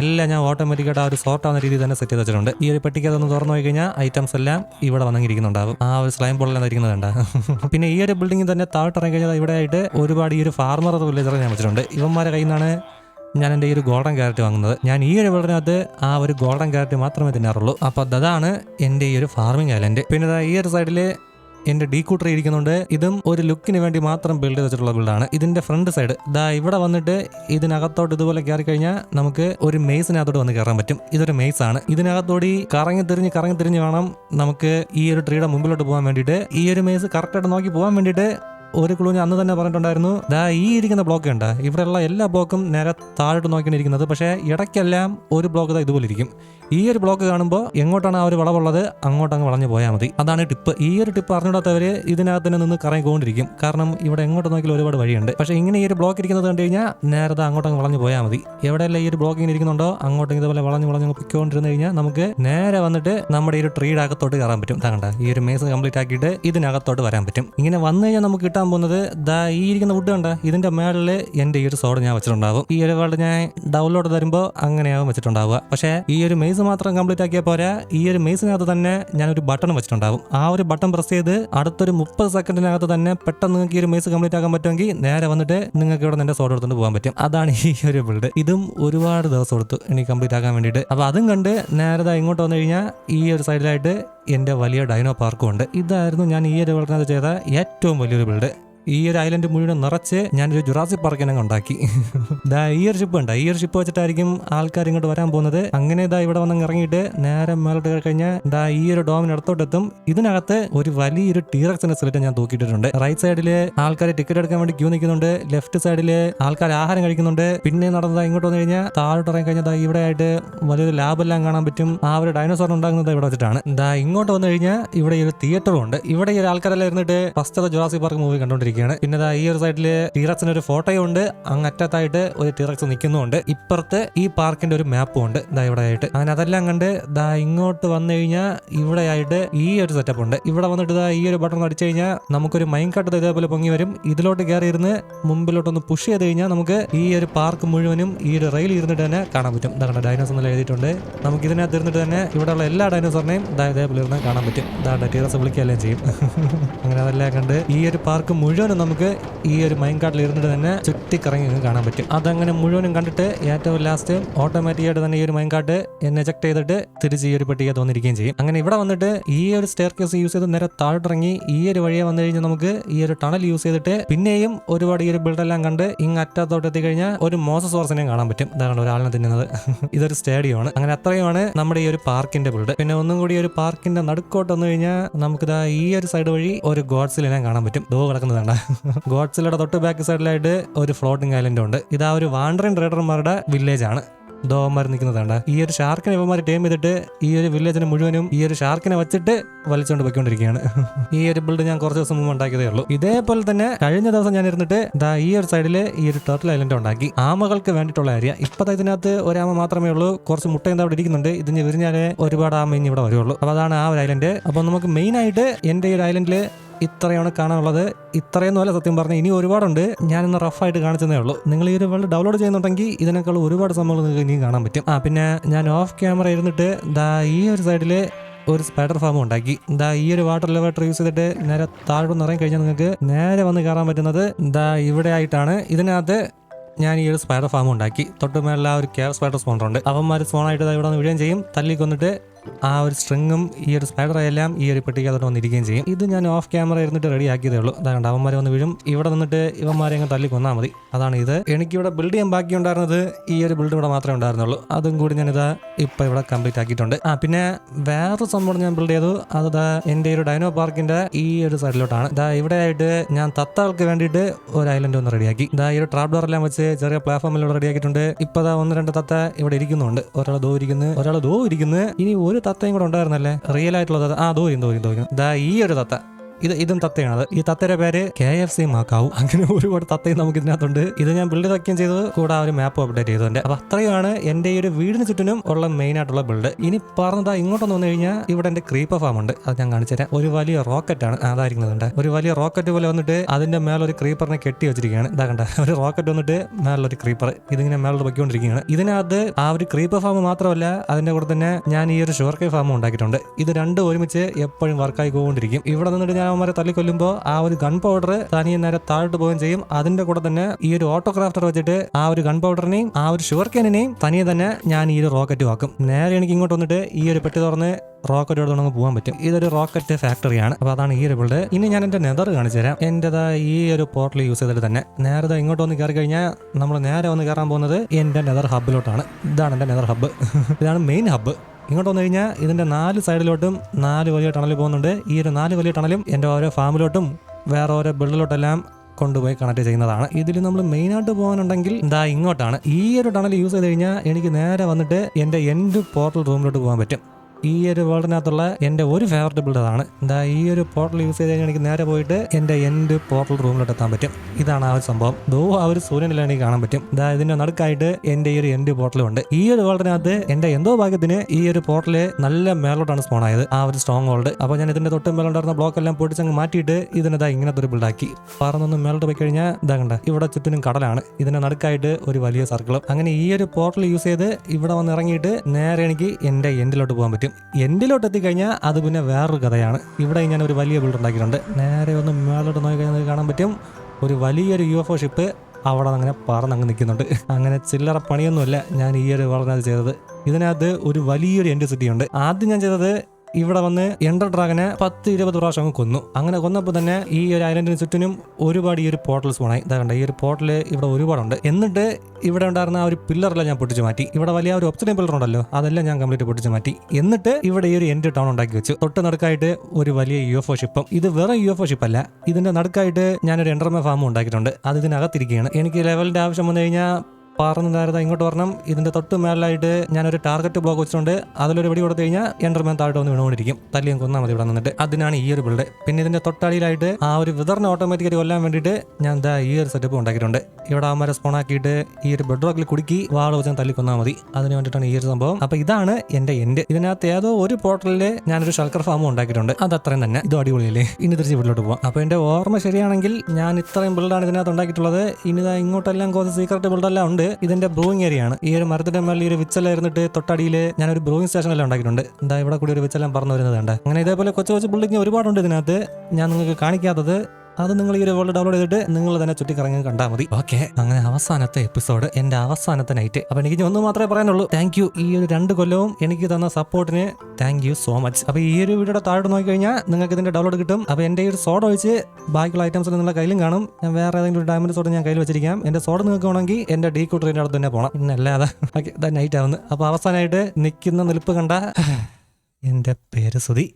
Speaker 1: എല്ലാം ഞാൻ ഓട്ടോമാറ്റിക്കായിട്ട് ആ ഒരു സോർട്ട് ആവുന്ന രീതിയിൽ തന്നെ സെറ്റ് ചെയ്ത് വെച്ചിട്ടുണ്ട്. ഈ ഒരു പെട്ടിക്കകത്തൊന്ന് തുറന്നു പോയി കഴിഞ്ഞാൽ ഐറ്റംസ് എല്ലാം ഇവിടെ വന്നിരിക്കുന്നുണ്ടാവും ആ ഒരു സ്ലൈം ബോളെല്ലാം ഇരിക്കുന്നതുണ്ട് പിന്നെ ഈ ഒരു ബിൽഡിംഗിൽ തന്നെ താഴ്ത്തിറങ്ങി കഴിഞ്ഞാൽ ഇവിടെ ആയിട്ട് ഒരുപാട് ഈ ഒരു ഫാർമർ വില്ലേജർ ഞാൻ വെച്ചിട്ടുണ്ട്. ഇവന്മാരെ കയ്യിൽ നിന്നാണ് ഞാൻ എന്റെ ഈ ഒരു ഗോൾഡൻ ക്യാരറ്റ് വാങ്ങുന്നത്. ഞാൻ ഈ ഒരു വിളറിനകത്ത് ആ ഒരു ഗോൾഡൻ ക്യാരറ്റ് മാത്രമേ തിന്നാറുള്ളൂ. അപ്പോൾ അതാണ് എന്റെ ഈ ഒരു ഫാർമിംഗ് ഐലൻഡ് പിന്നെ ഈ ഒരു സൈഡിൽ എന്റെ ഡീ കൂട്ടർ ഇരിക്കുന്നുണ്ട്. ഇതും ഒരു ലുക്കിന് വേണ്ടി മാത്രം ബിൽഡ് ചെയ്ത് വെച്ചിട്ടുള്ള ബിൽഡാണ് ഇതിന്റെ ഫ്രണ്ട് സൈഡ് ദാ ഇവിടെ വന്നിട്ട് ഇതിനകത്തോട്ട് ഇതുപോലെ കയറി കഴിഞ്ഞാൽ നമുക്ക് ഒരു മെയ്സിനകത്തോട്ട് വന്ന് കയറാൻ പറ്റും. ഇതൊരു മെയ്സ് ആണ്. ഇതിനകത്തോടി കറങ്ങി തിരിഞ്ഞ് കറങ്ങി തിരിഞ്ഞ് വേണം നമുക്ക് ഈ ഒരു ട്രീയുടെ മുമ്പിലോട്ട് പോകാൻ വേണ്ടിയിട്ട്. ഈ ഒരു മെയ്സ് കറക്റ്റായിട്ട് നോക്കി പോകാൻ വേണ്ടിയിട്ട് ഒരു ക്ലൂ ഞാൻ അന്ന് തന്നെ പറഞ്ഞിട്ടുണ്ടായിരുന്നു. ദാ ഈ ഇരിക്കുന്ന ബ്ലോക്ക് ഉണ്ട് ഇവിടെയുള്ള എല്ലാ ബ്ലോക്കും നേരെ താഴോട്ട് നോക്കിയാണ് പക്ഷേ ഇടയ്ക്കെല്ലാം ഒരു ബ്ലോക്ക് ഇതാ ഇതുപോലെ ഇരിക്കും. ഈ ഒരു ബ്ലോക്ക് കാണുമ്പോൾ എങ്ങോട്ടാണ് ആ ഒരു വളവുള്ളത്? അങ്ങോട്ട് അങ്ങ് വളഞ്ഞു പോയാൽ മതി. അതാണ് ടിപ്പ്. ഈ ഒരു ടിപ്പ് അറിഞ്ഞിടാത്തവര് ഇതിനകത്ത് തന്നെ നിന്ന് കറങ്ങിക്കൊണ്ടിരിക്കും. കാരണം ഇവിടെ എങ്ങോട്ട് നോക്കിയാലും ഒരുപാട് വഴിയുണ്ട്. പക്ഷേ ഇങ്ങനെ ഈ ഒരു ബ്ലോക്ക് ഇരിക്കുന്നത് കണ്ടു കഴിഞ്ഞാൽ നേരത്തെ അങ്ങോട്ട് അങ്ങ് വളഞ്ഞു പോയാൽ മതി. എവിടെയല്ല ഈ ഒരു ബ്ലോക്ക് ഇങ്ങനെ ഇരിക്കുന്നുണ്ടോ അങ്ങോട്ടും ഇതുപോലെ വളഞ്ഞു വളഞ്ഞു പൊയ്ക്കൊണ്ടിരുന്ന് കഴിഞ്ഞാൽ നമുക്ക് നേരെ വന്നിട്ട് നമ്മുടെ ഈ ഒരു ട്രീയുടെ അകത്തോട്ട് കയറാൻ പറ്റും. താണ്ട ഈ ഒരു മേസ് കംപ്ലീറ്റ് ആക്കിയിട്ട് ഇതിനകത്തോട്ട് വരാൻ പറ്റും. ഇങ്ങനെ വന്നു കഴിഞ്ഞാൽ നമുക്ക് കിട്ടാൻ പോകുന്നത് ദാ ഈ ഇരിക്കുന്ന വുഡ് കണ്ട? ഇതിന്റെ മേളിൽ എന്റെ ഈ ഒരു സോഡ് ഞാൻ വെച്ചിട്ടുണ്ടാവും. ഈ ഒരു വേൾഡ് ഞാൻ ഡൗൺലോഡ് തരുമ്പോൾ അങ്ങനെയാവും വെച്ചിട്ടുണ്ടാവുക. പക്ഷേ ഈ ഒരു മെയ്സ് മാത്രം കംപ്ലീറ്റ് ആക്കിയ പോരാ. ഈ ഒരു മെയ്സിനകത്ത് തന്നെ ഞാൻ ഒരു ബട്ടൺ വെച്ചിട്ടുണ്ടാവും. ആ ഒരു ബട്ടൺ പ്രസ് ചെയ്ത് അടുത്തൊരു മുപ്പത് സെക്കൻഡിനകത്ത് തന്നെ പെട്ടെന്ന് നിങ്ങൾക്ക് ഈ ഒരു മെയ്സ് കംപ്ലീറ്റ് ആക്കാൻ പറ്റുമെങ്കിൽ നേരെ വന്നിട്ട് നിങ്ങൾക്ക് ഇവിടെ നിന്റെ സോഡ് എടുത്തുകൊണ്ട് പോകാൻ പറ്റും. അതാണ് ഈ ഒരു ബിൽഡ് ഇതും ഒരുപാട് ദിവസം എടുത്തു എനിക്ക് കംപ്ലീറ്റ് ആക്കാൻ വേണ്ടിയിട്ട്. അപ്പോൾ അതും കണ്ട് നേരത്തെ ഇങ്ങോട്ട് വന്നു കഴിഞ്ഞാൽ ഈ ഒരു സൈഡിലായിട്ട് എന്റെ വലിയ ഡൈനോ പാർക്കും ഉണ്ട്. ഇതായിരുന്നു ഞാൻ ഈ ഒരു ബിൽഡിനകത്ത് ചെയ്ത ഏറ്റവും വലിയൊരു ബിൽഡ് ഈ ഒരു ഐലൻഡ് മുഴുവൻ നിറച്ച് ഞാനൊരു ജുറാസി പാർക്കിനെ ഉണ്ടാക്കി. ദാ ഈ ഒരു ഷിപ്പ് ഉണ്ട് ഈ ഒരു ഷിപ്പ് വെച്ചിട്ടായിരിക്കും ആൾക്കാർ ഇങ്ങോട്ട് വരാൻ പോകുന്നത്. അങ്ങനെ ദാ ഇവിടെ വന്ന് ഇറങ്ങിയിട്ട് നേരെ മേലോട്ട് കഴിഞ്ഞാൽ ദാ ഈ ഒരു ഡോമിന് അടുത്തോട്ട് എത്തും ഇതിനകത്ത് ഒരു വലിയൊരു ടീറക്സിന്റെ സിലിറ്റ് ഞാൻ തൂക്കിയിട്ടുണ്ട് റൈറ്റ് സൈഡിൽ ആൾക്കാർ ടിക്കറ്റ് എടുക്കാൻ വേണ്ടി ക്യൂ നിൽക്കുന്നുണ്ട്. ലെഫ്റ്റ് സൈഡിൽ ആൾക്കാർ ആഹാരം കഴിക്കുന്നുണ്ട്. പിന്നെ നടന്നത് ഇങ്ങോട്ട് വന്നു കഴിഞ്ഞാൽ താഴോട്ട് ഇറങ്ങി കഴിഞ്ഞാൽ ഇവിടെ ആയിട്ട് വലിയൊരു ലാബെല്ലാം കാണാൻ പറ്റും. ആ ഒരു ഡൈനോസോർ ഉണ്ടാകുന്നത് ഇവിടെ വെച്ചിട്ടാണ്. ദാ ഇങ്ങോട്ട് വന്നു കഴിഞ്ഞാൽ ഇവിടെ ഒരു തിയേറ്ററും ഉണ്ട്. ഇവിടെ ഈ ഒരു ആൾക്കാരെല്ലാം ഇരുന്നിട്ട് ഫസ്റ്റ് ജുറാസി പാർക്ക് മൂവി കണ്ടോണ്ടിരിക്കുകയാണ് പിന്നെ ഈ ഒരു സൈഡിൽ ടീറക്സിന് ഒരു ഫോട്ടോയും ഉണ്ട്. അങ്ങറ്റത്തായിട്ട് ഒരു ടീറക്സ് നിൽക്കുന്നുണ്ട് ഇപ്പുറത്ത് ഈ പാർക്കിന്റെ ഒരു മാപ്പും ഉണ്ട്. ദാ ഇവിടെ ആയിട്ട് അങ്ങനെ അതെല്ലാം കണ്ട് ദാ ഇങ്ങോട്ട് വന്നു കഴിഞ്ഞാൽ ഇവിടെ ആയിട്ട് ഈ ഒരു സെറ്റപ്പ് ഉണ്ട്. ഇവിടെ വന്നിട്ട് ദാ ഈ ഒരു ബട്ടൺ അടിച്ചു കഴിഞ്ഞാൽ നമുക്കൊരു മൈൻ കട്ട് ഇതേപോലെ പൊങ്ങി വരും. ഇതിലോട്ട് കയറി ഇരുന്ന് മുമ്പിലോട്ടൊന്ന് പുഷ് ചെയ്ത് കഴിഞ്ഞാൽ നമുക്ക് ഈ ഒരു പാർക്ക് മുഴുവനും ഈ ഒരു റെയിൽ ഇരുന്നിട്ട് തന്നെ കാണാൻ പറ്റും. ഇതാണ് ഡൈനോസർ എന്നുള്ള എഴുതിയിട്ടുണ്ട്. നമുക്ക് ഇതിനകത്ത് ഇരുന്നിട്ട് തന്നെ ഇവിടെയുള്ള എല്ലാ ഡൈനോസറിനെയും ദാ ഇതേപോലെ ഇരുന്ന് കാണാൻ പറ്റും. ദാ ടീറസ് വിളിക്കുകയെല്ലാം ചെയ്യും. അങ്ങനെ അതെല്ലാം കണ്ട് ഈ ഒരു പാർക്ക് മുഴുവനും നമുക്ക് ഈ ഒരു മൈൻ കാർഡിൽ ഇരുന്നിട്ട് തന്നെ ചുറ്റിക്കറങ്ങി കാണാൻ പറ്റും. അതങ്ങനെ മുഴുവനും കണ്ടിട്ട് ഏറ്റവും ലാസ്റ്റ് ഓട്ടോമാറ്റിക്കായിട്ട് തന്നെ ഈ ഒരു മൈൻ കാർഡ് എന്നെ എജക്ട് ചെയ്തിട്ട് തിരിച്ച് ഈ ഒരു പട്ടിക തോന്നിരിക്കുകയും ചെയ്യും. അങ്ങനെ ഇവിടെ വന്നിട്ട് ഈ ഒരു സ്റ്റെയർ കേസ് യൂസ് ചെയ്ത് നേരെ താഴോട്ടിറങ്ങി ഈ ഒരു വഴിയെ വന്നു കഴിഞ്ഞാൽ നമുക്ക് ഈ ഒരു ടണൽ യൂസ് ചെയ്തിട്ട് പിന്നെയും ഒരുപാട് ഈ ഒരു ബിൽഡെല്ലാം കണ്ട് ഇങ്ങ് അറ്റത്തോട്ട് എത്തിക്കഴിഞ്ഞാൽ ഒരു മോസസ് സോർസിനെയും കാണാൻ പറ്റും. ഇതാണ് ഒരാളിനെ തിന്നുന്നത്. ഇതൊരു സ്റ്റേഡിയമാണ് അങ്ങനെ അത്രയുമാണ് നമ്മുടെ ഈ ഒരു പാർക്കിന്റെ ബിൽഡ് പിന്നെ ഒന്നും കൂടി ഒരു പാർക്കിന്റെ നടുക്കോട്ട് വന്നു കഴിഞ്ഞാൽ നമുക്കിതാ ഈ ഒരു സൈഡ് വഴി ഒരു ഗോഡ്സിലിനെ കാണാൻ പറ്റും. ദോ കിടക്കുന്നതാണ്. ഗോഡ്സിലയുടെ തൊട്ട് ബാക്ക് സൈഡിലായിട്ട് ഒരു ഫ്ലോട്ടിംഗ് ഐലൻഡ് ഉണ്ട്. ഇത് ആ ഒരു വാണ്ടറിൻ റൈഡർമാരുടെ വില്ലേജ് ആണ് ദോമാർ നിൽക്കുന്നതാണ്. ഈ ഒരു ഷാർക്കിനെ ഇവന്മാർ ടേം ചെയ്തിട്ട് ഈ ഒരു വില്ലേജിന് മുഴുവനും ഈ ഒരു ഷാർക്കിനെ വെച്ചിട്ട് വലിച്ചുകൊണ്ട് പോയിക്കൊണ്ടിരിക്കുകയാണ്. ഈ ഒരു ബിൽഡ് ഞാൻ കുറച്ച് ദിവസം മുമ്പ് ഉണ്ടാക്കിയതേ ഉള്ളൂ. ഇതേപോലെ തന്നെ കഴിഞ്ഞ ദിവസം ഞാൻ ഇരുന്നിട്ട് ദാ ഈ ഒരു സൈഡിൽ ഈ ഒരു ടർട്ടിൽ ഐലൻഡ് ഉണ്ടാക്കി. ആമകൾക്ക് വേണ്ടിയിട്ടുള്ള ഏരിയ ഇപ്പത്തെ ഇതിനകത്ത് ഒരാമ മാത്രമേ ഉള്ളൂ. കുറച്ച് മുട്ടയും അവിടെ ഇരിക്കുന്നുണ്ട്. ഇതിന് വിരിഞ്ഞാലേ ഒരുപാട് ആമ ഇനി ഇവിടെ വരുള്ളൂ. അപ്പോൾ അതാണ് ആ ഒരു ഐലൻഡ് അപ്പോൾ നമുക്ക് മെയിൻ ആയിട്ട് എന്റെ ഈ ഒരു ഐലൻഡിൽ ഇത്രയാണ് കാണാനുള്ളത്. ഇത്രയെന്ന് അല്ല സത്യം പറഞ്ഞാൽ ഇനി ഒരുപാടുണ്ട്. ഞാനിന്ന് റഫായിട്ട് കാണിച്ചതേ ഉള്ളൂ. നിങ്ങൾ ഈ ഒരു വേൾഡ് ഡൗൺലോഡ് ചെയ്യുന്നുണ്ടെങ്കിൽ ഇതിനേക്കാൾ ഒരുപാട് സംഭവങ്ങൾ നിങ്ങൾക്ക് ഇനിയും കാണാൻ പറ്റും. ആ പിന്നെ ഞാൻ ഓഫ് ക്യാമറ ഇരുന്നിട്ട് ദാ ഈ ഒരു സൈഡിൽ ഒരു സ്പൈഡർ ഫാം ഉണ്ടാക്കി. ദാ ഈ ഒരു വാട്ടർ ലെവൽ യൂസ് ചെയ്തിട്ട് നേരെ താഴോട്ട് നിറയും കഴിഞ്ഞാൽ നിങ്ങൾക്ക് നേരെ വന്ന് കയറാൻ പറ്റുന്നത് ദാ ഇവിടെ ആയിട്ടാണ്. ഇതിനകത്ത് ഞാൻ ഈ ഒരു സ്പൈഡർ ഫാം ഉണ്ടാക്കി. തൊട്ട് ആ ഒരു കെയർ സ്പൈഡർ സ്പോണ്ടർ ഉണ്ട്. അവന്മാർ സ്പോണായിട്ട് ഇവിടെ നിന്ന് വീഴുകയും ചെയ്യും. തല്ലി കൊന്നിട്ട് ആ ഒരു സ്ട്രിങ്ങും ഈ ഒരു സ്പൈഡർ എല്ലാം ഈ ഒരു പെട്ടിക്കകത്തോട്ട് വന്നിരിക്കുകയും ചെയ്യും. ഇത് ഞാൻ ഓഫ് ക്യാമറ ഇരുന്നിട്ട് റെഡി ആക്കിയതേ ഉള്ളൂ. അതാണ്ട് അവന്മാരെ വന്ന് വീഴും. ഇവിടെ നിന്നിട്ട് ഇവന്മാരെ അങ്ങ് തല്ലി കൊന്നാൽ മതി. അതാണ് ഇത്. എനിക്കിവിടെ ബിൽഡ് ചെയ്യാൻ ബാക്കി ഉണ്ടായിരുന്നത് ഈ ഒരു ബിൽഡ് ഇവിടെ മാത്രമേ ഉണ്ടായിരുന്നുള്ളൂ. അതും കൂടി ഞാനിതാ ഇപ്പം ഇവിടെ കംപ്ലീറ്റ് ആക്കിയിട്ടുണ്ട്. ആ പിന്നെ വേറെ സംഭവം ഞാൻ ബിൽഡ് ചെയ്തു. അത് എന്റെ ഒരു ഡൈനോ പാർക്കിന്റെ ഈ ഒരു സൈഡിലോട്ടാണ് ഇതാ ഇവിടെ ആയിട്ട് ഞാൻ തത്താൾക്ക് വേണ്ടിയിട്ട് ഒരു ഐലൻഡ് ഒന്ന് റെഡിയാക്കി ഇതാ ഈ ഒരു ട്രാപ്പ് ഡോർ എല്ലാം വെച്ച് ചെറിയ പ്ലാറ്റ്ഫോമിലൂടെ റെഡിയാക്കിയിട്ടുണ്ട് ഇപ്പൊ ഒന്ന് രണ്ട് തത്ത ഇവിടെ ഇരിക്കുന്നുണ്ട്. ഒരാൾ ദോ ഇരിക്കുന്നു. ഒരാൾ ദോ ഇരിക്കുന്നു. ഇനി തത്തയും കൂടെ ഉണ്ടായിരുന്നല്ലേ? റിയൽ ആയിട്ടുള്ള തത്ത. ആ ദോ ഇരിക്കുന്നു, ദോ ഇരിക്കുന്നു, ദോ ഇരിക്കുന്നു. ദാ ഈ ഒരു തത്ത. ഇത് ഇതും തത്തയാണ്. ഈ തത്തയുടെ പേര് കെ എഫ് സി മാക്കാവും. അങ്ങനെ ഒരുപാട് തത്തയും നമുക്ക് ഇതിനകത്തുണ്ട് ഇത് ഞാൻ ബിൽഡ് തക്കം ചെയ്തത് കൂടെ ഒരു മാപ്പ് അപ്ഡേറ്റ് ചെയ്തതിന്റെ അപ്പൊ അത്രയാണ് എന്റെ ഈ ഒരു വീടിന് ചുറ്റിനും ഉള്ള മെയിൻ ആയിട്ടുള്ള ബിൽഡ് ഇനി പറഞ്ഞതാ ഇങ്ങോട്ടൊന്ന് വന്നു കഴിഞ്ഞാൽ ഇവിടെ എന്റെ ക്രീപ്പർ ഫാം ഉണ്ട്. അത് ഞാൻ കാണിച്ചു തരാം. ഒരു വലിയ റോക്കറ്റ് ആണ് അതായിരിക്കുന്നുണ്ട് ഒരു വലിയ റോക്കറ്റ് പോലെ വന്നിട്ട് അതിന്റെ മേലെ ഒരു ക്രീപ്പറിനെ കെട്ടി വെച്ചിരിക്കുകയാണ്. ഇതാ കണ്ട. ഒരു റോക്കറ്റ് വന്നിട്ട് മേലൊരു ക്രീപ്പർ ഇതിങ്ങനെ മേലോട്ട് പൊയ്ക്കൊണ്ടിരിക്കുകയാണ്. ഇതിനകത്ത് ആ ഒരു ക്രീപ്പർ ഫാം മാത്രമല്ല അതിന്റെ കൂടെ തന്നെ ഞാൻ ഈ ഒരു ഷുവർക്കൈ ഫാം ഉണ്ടാക്കിയിട്ടുണ്ട്. ഇത് രണ്ടും ഒരുമിച്ച് എപ്പോഴും വർക്കായി പോകൊണ്ടിരിക്കും ഇവിടെ നിന്നിട്ട് അവന്മാരെ തള്ളിക്കൊല്ലുമ്പോൾ ആ ഒരു ഗൺ പൗഡർ തനിയെ നേരെ താഴോട്ട് പോവുകയും ചെയ്യും. അതിന്റെ കൂടെ തന്നെ ഈ ഒരു ഓട്ടോക്രാഫ്റ്റർ വെച്ചിട്ട് ആ ഒരു ഗൺ പൗഡറിനെയും ആ ഒരു ഷുഗർ കേനിനെയും തനിയെ തന്നെ ഞാൻ ഈ ഒരു റോക്കറ്റ് ആക്കും. നേരെ എനിക്ക് ഇങ്ങോട്ട് വന്നിട്ട് ഈ ഒരു പെട്ടി തുറന്ന് റോക്കറ്റ് നമുക്ക് പോകാൻ പറ്റും. ഇതൊരു റോക്കറ്റ് ഫാക്ടറിയാണ് അപ്പോൾ അതാണ് ഈ ഒരു ബിൽഡ് ഇനി ഞാൻ എന്റെ നെതർ കാണിച്ചു തരാം. എന്റെതാ ഈ ഒരു പോർട്ടൽ യൂസ് ചെയ്തിട്ട് തന്നെ. നേരത്തെ ഇങ്ങോട്ട് വന്ന് കയറി കഴിഞ്ഞാൽ നമ്മൾ നേരെ വന്ന് കയറാൻ പോകുന്നത് എന്റെ നെതർ ഹബ്ബിലോട്ടാണ് ഇതാണ് എന്റെ നെതർ ഹബ്ബ് ഇതാണ് മെയിൻ ഹബ്ബ് ഇങ്ങോട്ട് വന്നു കഴിഞ്ഞാൽ ഇതിന്റെ നാല് സൈഡിലോട്ടും നാല് വലിയ ടണൽ പോകുന്നുണ്ട്. ഈ ഒരു നാല് വലിയ ടണലും എന്റെ ഓരോ ഫാമിലോട്ടും വേറെ ഓരോ ബിൽഡിലോട്ടെല്ലാം കൊണ്ടുപോയി കണക്ട് ചെയ്യുന്നതാണ്. ഇതിൽ നമ്മൾ മെയിനായിട്ട് പോകാനുണ്ടെങ്കിൽ ഇതാ ഇങ്ങോട്ടാണ്. ഈ ഒരു ടണൽ യൂസ് ചെയ്ത് കഴിഞ്ഞാൽ എനിക്ക് നേരെ വന്നിട്ട് എന്റെ എൻഡ് പോർട്ടൽ റൂമിലോട്ട് പോകാൻ പറ്റും. ഈ ഒരു വേൾഡിനകത്തുള്ള എന്റെ ഒരു ഫേവററ്റ് ബിൽഡ് ആണ്. എന്താ ഈ ഒരു പോർട്ടൽ യൂസ് ചെയ്ത് കഴിഞ്ഞാൽ എനിക്ക് നേരെ പോയിട്ട് എന്റെ എൻഡ് പോർട്ടൽ റൂമിലോട്ട് എത്താൻ പറ്റും. ഇതാണ് ആ ഒരു സംഭവം. ദോ ആ ഒരു സൂര്യനെല്ലാം എനിക്ക് കാണാൻ പറ്റും. ഇതാ ഇതിന്റെ നടുക്കായിട്ട് എന്റെ ഈ ഒരു എൻഡ് പോർട്ടലും ഉണ്ട്. ഈ ഒരു വേൾഡിനകത്ത് എന്റെ എന്തോ ഭാഗ്യത്തിന് ഈ ഒരു പോർട്ടൽ നല്ല മേലോട്ടാണ് സ്പോൺ ആയത്. ആ ഒരു സ്ട്രോങ് ഹോൾഡ് അപ്പോൾ ഞാൻ ഇതിന്റെ തൊട്ട് മേലുണ്ടായിരുന്ന ബ്ലോക്ക് എല്ലാം പൊടിച്ച് അങ്ങ് മാറ്റിയിട്ട് ഇതിനെതാ ഇങ്ങനത്തെ ഒരു ബിൽഡാക്കി പറന്നൊന്ന് മേലോട്ട് പോയി കഴിഞ്ഞാൽ ഇതാ കണ്ട ഇവിടെ ചുറ്റിനും കടലാണ്. ഇതിന്റെ നടുക്കായിട്ട് ഒരു വലിയ സർക്കിളും അങ്ങനെ ഈ ഒരു പോർട്ടൽ യൂസ് ചെയ്ത് ഇവിടെ വന്ന് ഇറങ്ങിയിട്ട് നേരെ എനിക്ക് എന്റെ എൻഡിലോട്ട് പോകാൻ പറ്റും. എൻഡിലോട്ട് എത്തിക്കഴിഞ്ഞാൽ അത് പിന്നെ വേറൊരു കഥയാണ്. ഇവിടെ ഞാൻ ഒരു വലിയ ബിൽഡ് ഉണ്ടാക്കിയിട്ടുണ്ട്. നേരെ ഒന്ന് മേളോട്ട് നോക്കി കഴിഞ്ഞാൽ കാണാൻ പറ്റും. ഒരു വലിയൊരു യു എഫ് ഒ ഷിപ്പ് അവിടെ അങ്ങനെ പറന്നങ്ങ് നിൽക്കുന്നുണ്ട്. അങ്ങനെ ചില്ലറ പണിയൊന്നുമല്ല ഞാൻ ഈ ഒരു വളർന്നത് ചെയ്തത്. ഇതിനകത്ത് ഒരു വലിയൊരു എൻഡ് സിറ്റി ഉണ്ട്. ആദ്യം ഞാൻ ചെയ്തത് ഇവിടെ വന്ന് എൻഡർ ഡ്രാഗനെ പത്ത് ഇരുപത് പ്രാവശ്യം അങ്ങ് കൊന്നു. അങ്ങനെ കൊന്നപ്പോൾ തന്നെ ഈ ഒരു ഐലൻഡിന് ചുറ്റിനും ഒരുപാട് ഈ ഒരു പോർട്ടൽസ് പോണായി. ഇതാ കണ്ട ഈ ഒരു പോർട്ടൽ ഇവിടെ ഒരുപാടുണ്ട്. എന്നിട്ട് ഇവിടെ ഉണ്ടായിരുന്ന ആ ഒരു പില്ലറെല്ലാം ഞാൻ പൊട്ടിച്ച് മാറ്റി. ഇവിടെ വലിയ ഒരു ഒപ്സിഡിയൻ പില്ലർ ഉണ്ടല്ലോ അതെല്ലാം ഞാൻ കംപ്ലീറ്റ് പൊട്ടിച്ച് മാറ്റി. എന്നിട്ട് ഇവിടെ ഈ ഒരു എൻഡ് ടൗൺ ഉണ്ടാക്കി വെച്ചു. തൊട്ട് നടുക്കായിട്ട് ഒരു വലിയ യു എഫ് ഒ ഷിപ്പും ഇത് വെറും യു എഫ് ഒ ഷിപ്പ് അല്ല ഇതിന്റെ നടുക്കായിട്ട് ഞാനൊരു എൻഡർമ ഫാമും ഉണ്ടാക്കിയിട്ടുണ്ട്. അത് ഇതിനകത്തിരിക്കുകയാണ്. എനിക്ക് ലെവലിന്റെ ആവശ്യം വന്നു കഴിഞ്ഞാൽ പറന്നതായിരുന്നു ഇങ്ങോട്ട് വരണം. ഇതിന്റെ തൊട്ട് മേലായിട്ട് ഞാനൊരു ടാർഗറ്റ് ബ്ലോക്ക് വെച്ചിട്ടുണ്ട്. അതിലൊരു വെടി കൊടുത്തു കഴിഞ്ഞാൽ എന്റർമാൻ താഴോട്ട് വന്ന് വീണുകൊണ്ടിരിക്കും. തല്ലിയും കൊന്നാൽ മതി ഇവിടെ നിന്നിട്ട്. അതിനാണ് ഈ ഒരു ബിൽഡ് പിന്നെ ഇതിന്റെ തൊട്ടടിയിലായിട്ട് ആ ഒരു വിതറിനെ ഓട്ടോമാറ്റിക്കലി കൊല്ലാൻ വേണ്ടിയിട്ട് ഞാൻ ദാ ഈ ഒരു സെറ്റപ്പ് ഉണ്ടാക്കിയിട്ടുണ്ട്. ഇവിടെ അവന്മാരെ സ്പോൺ ആക്കിയിട്ട് ഈ ഒരു ബെഡ് റോക്കിൽ കുടുക്കി വെച്ചാൽ തല്ലി കൊന്നാൽ മതി. അതിന് വേണ്ടിയിട്ടാണ് ഈ ഒരു സംഭവം. അപ്പൊ ഇതാണ് എന്റെ എൻഡ് ഇതിനകത്ത് ഏതോ ഒരു പോർട്ടലിൽ ഞാനൊരു ഷൽക്കർ ഫാമും ഉണ്ടാക്കിയിട്ടുണ്ട്. അത് അത്രയും തന്നെ. ഇത് അടിപൊളിയല്ലേ? ഇനി തിരിച്ച് വീട്ടിലോട്ട് പോകാം അപ്പൊ എന്റെ ഓർമ്മ ശരിയാണെങ്കിൽ ഞാൻ ഇത്രയും ബിൽഡാണ് ഇതിനകത്ത് ഉണ്ടാക്കിയിട്ടുള്ളത്. ഇനി ഇങ്ങോട്ടെല്ലാം കുറച്ച് സീക്രട്ട് ബിൽഡെല്ലാം ഉണ്ട്. ഇതിന്റെ ബ്രൂയിങ് ഏരിയ ആണ്. ഈ ഒരു മരത്തിന്റെ മേളിൽ ഒരു വിച്ചല ഇരുന്നിട്ട് തൊട്ടടിയിൽ ഞാൻ ഒരു ബ്രൂയിങ് സ്റ്റേഷൻ എല്ലാം ഉണ്ടാക്കിയിട്ടുണ്ട്. എന്താ ഇവിടെ കൂടി ഒരു വിച്ചെല്ലാം പറഞ്ഞു വരുന്നത് അങ്ങനെ ഇതേപോലെ കൊച്ചു കൊച്ചു ബിൽഡിംഗ് ഒരുപാടുണ്ട് ഇതിനകത്ത്. ഞാൻ നിങ്ങൾക്ക് കാണിക്കാത്തത് അത് നിങ്ങൾ ഈ ഒരു വേൾഡ് ഡൗൺലോഡ് ചെയ്തിട്ട് നിങ്ങൾ തന്നെ ചുറ്റിക്കറങ്ങി കണ്ടാൽ മതി. ഓക്കെ അങ്ങനെ അവസാനത്തെ എപ്പിസോഡ് എന്റെ അവസാനത്തെ നൈറ്റ് അപ്പൊ എനിക്ക് ഒന്ന് മാത്രമേ പറയാനുള്ളൂ. താങ്ക് യു ഈ ഒരു രണ്ട് കൊല്ലവും എനിക്ക് തന്ന സപ്പോർട്ടിന് താങ്ക് യു സോ മച്ച് അപ്പൊ ഈ ഒരു വീഡിയോയുടെ താഴോട്ട് നോക്കി കഴിഞ്ഞാൽ നിങ്ങൾക്ക് ഇതിന്റെ ഡൗൺലോഡ് കിട്ടും. അപ്പൊ എന്റെ ഈ ഒരു സോഡ ഒഴിച്ച് ബാക്കിയുള്ള ഐറ്റംസ് നിങ്ങളുടെ കയ്യിലും കാണും. ഞാൻ വേറെ ഏതെങ്കിലും ഒരു ഡയമണ്ട് സോഡ് ഞാൻ കയ്യിൽ വെച്ചിരിക്കാം. എന്റെ സോഡ് നിങ്ങൾക്ക് വേണമെങ്കിൽ എന്റെ ഡീ കൂട്ടറിന്റെ അടുത്ത് തന്നെ പോകണം പിന്നെ അല്ലാതെ ഓക്കെ നൈറ്റ് ആവുന്നു. അപ്പൊ അവസാനമായിട്ട് നിൽക്കുന്ന നിൽപ്പ് കണ്ട എന്റെ പേര് സുധി.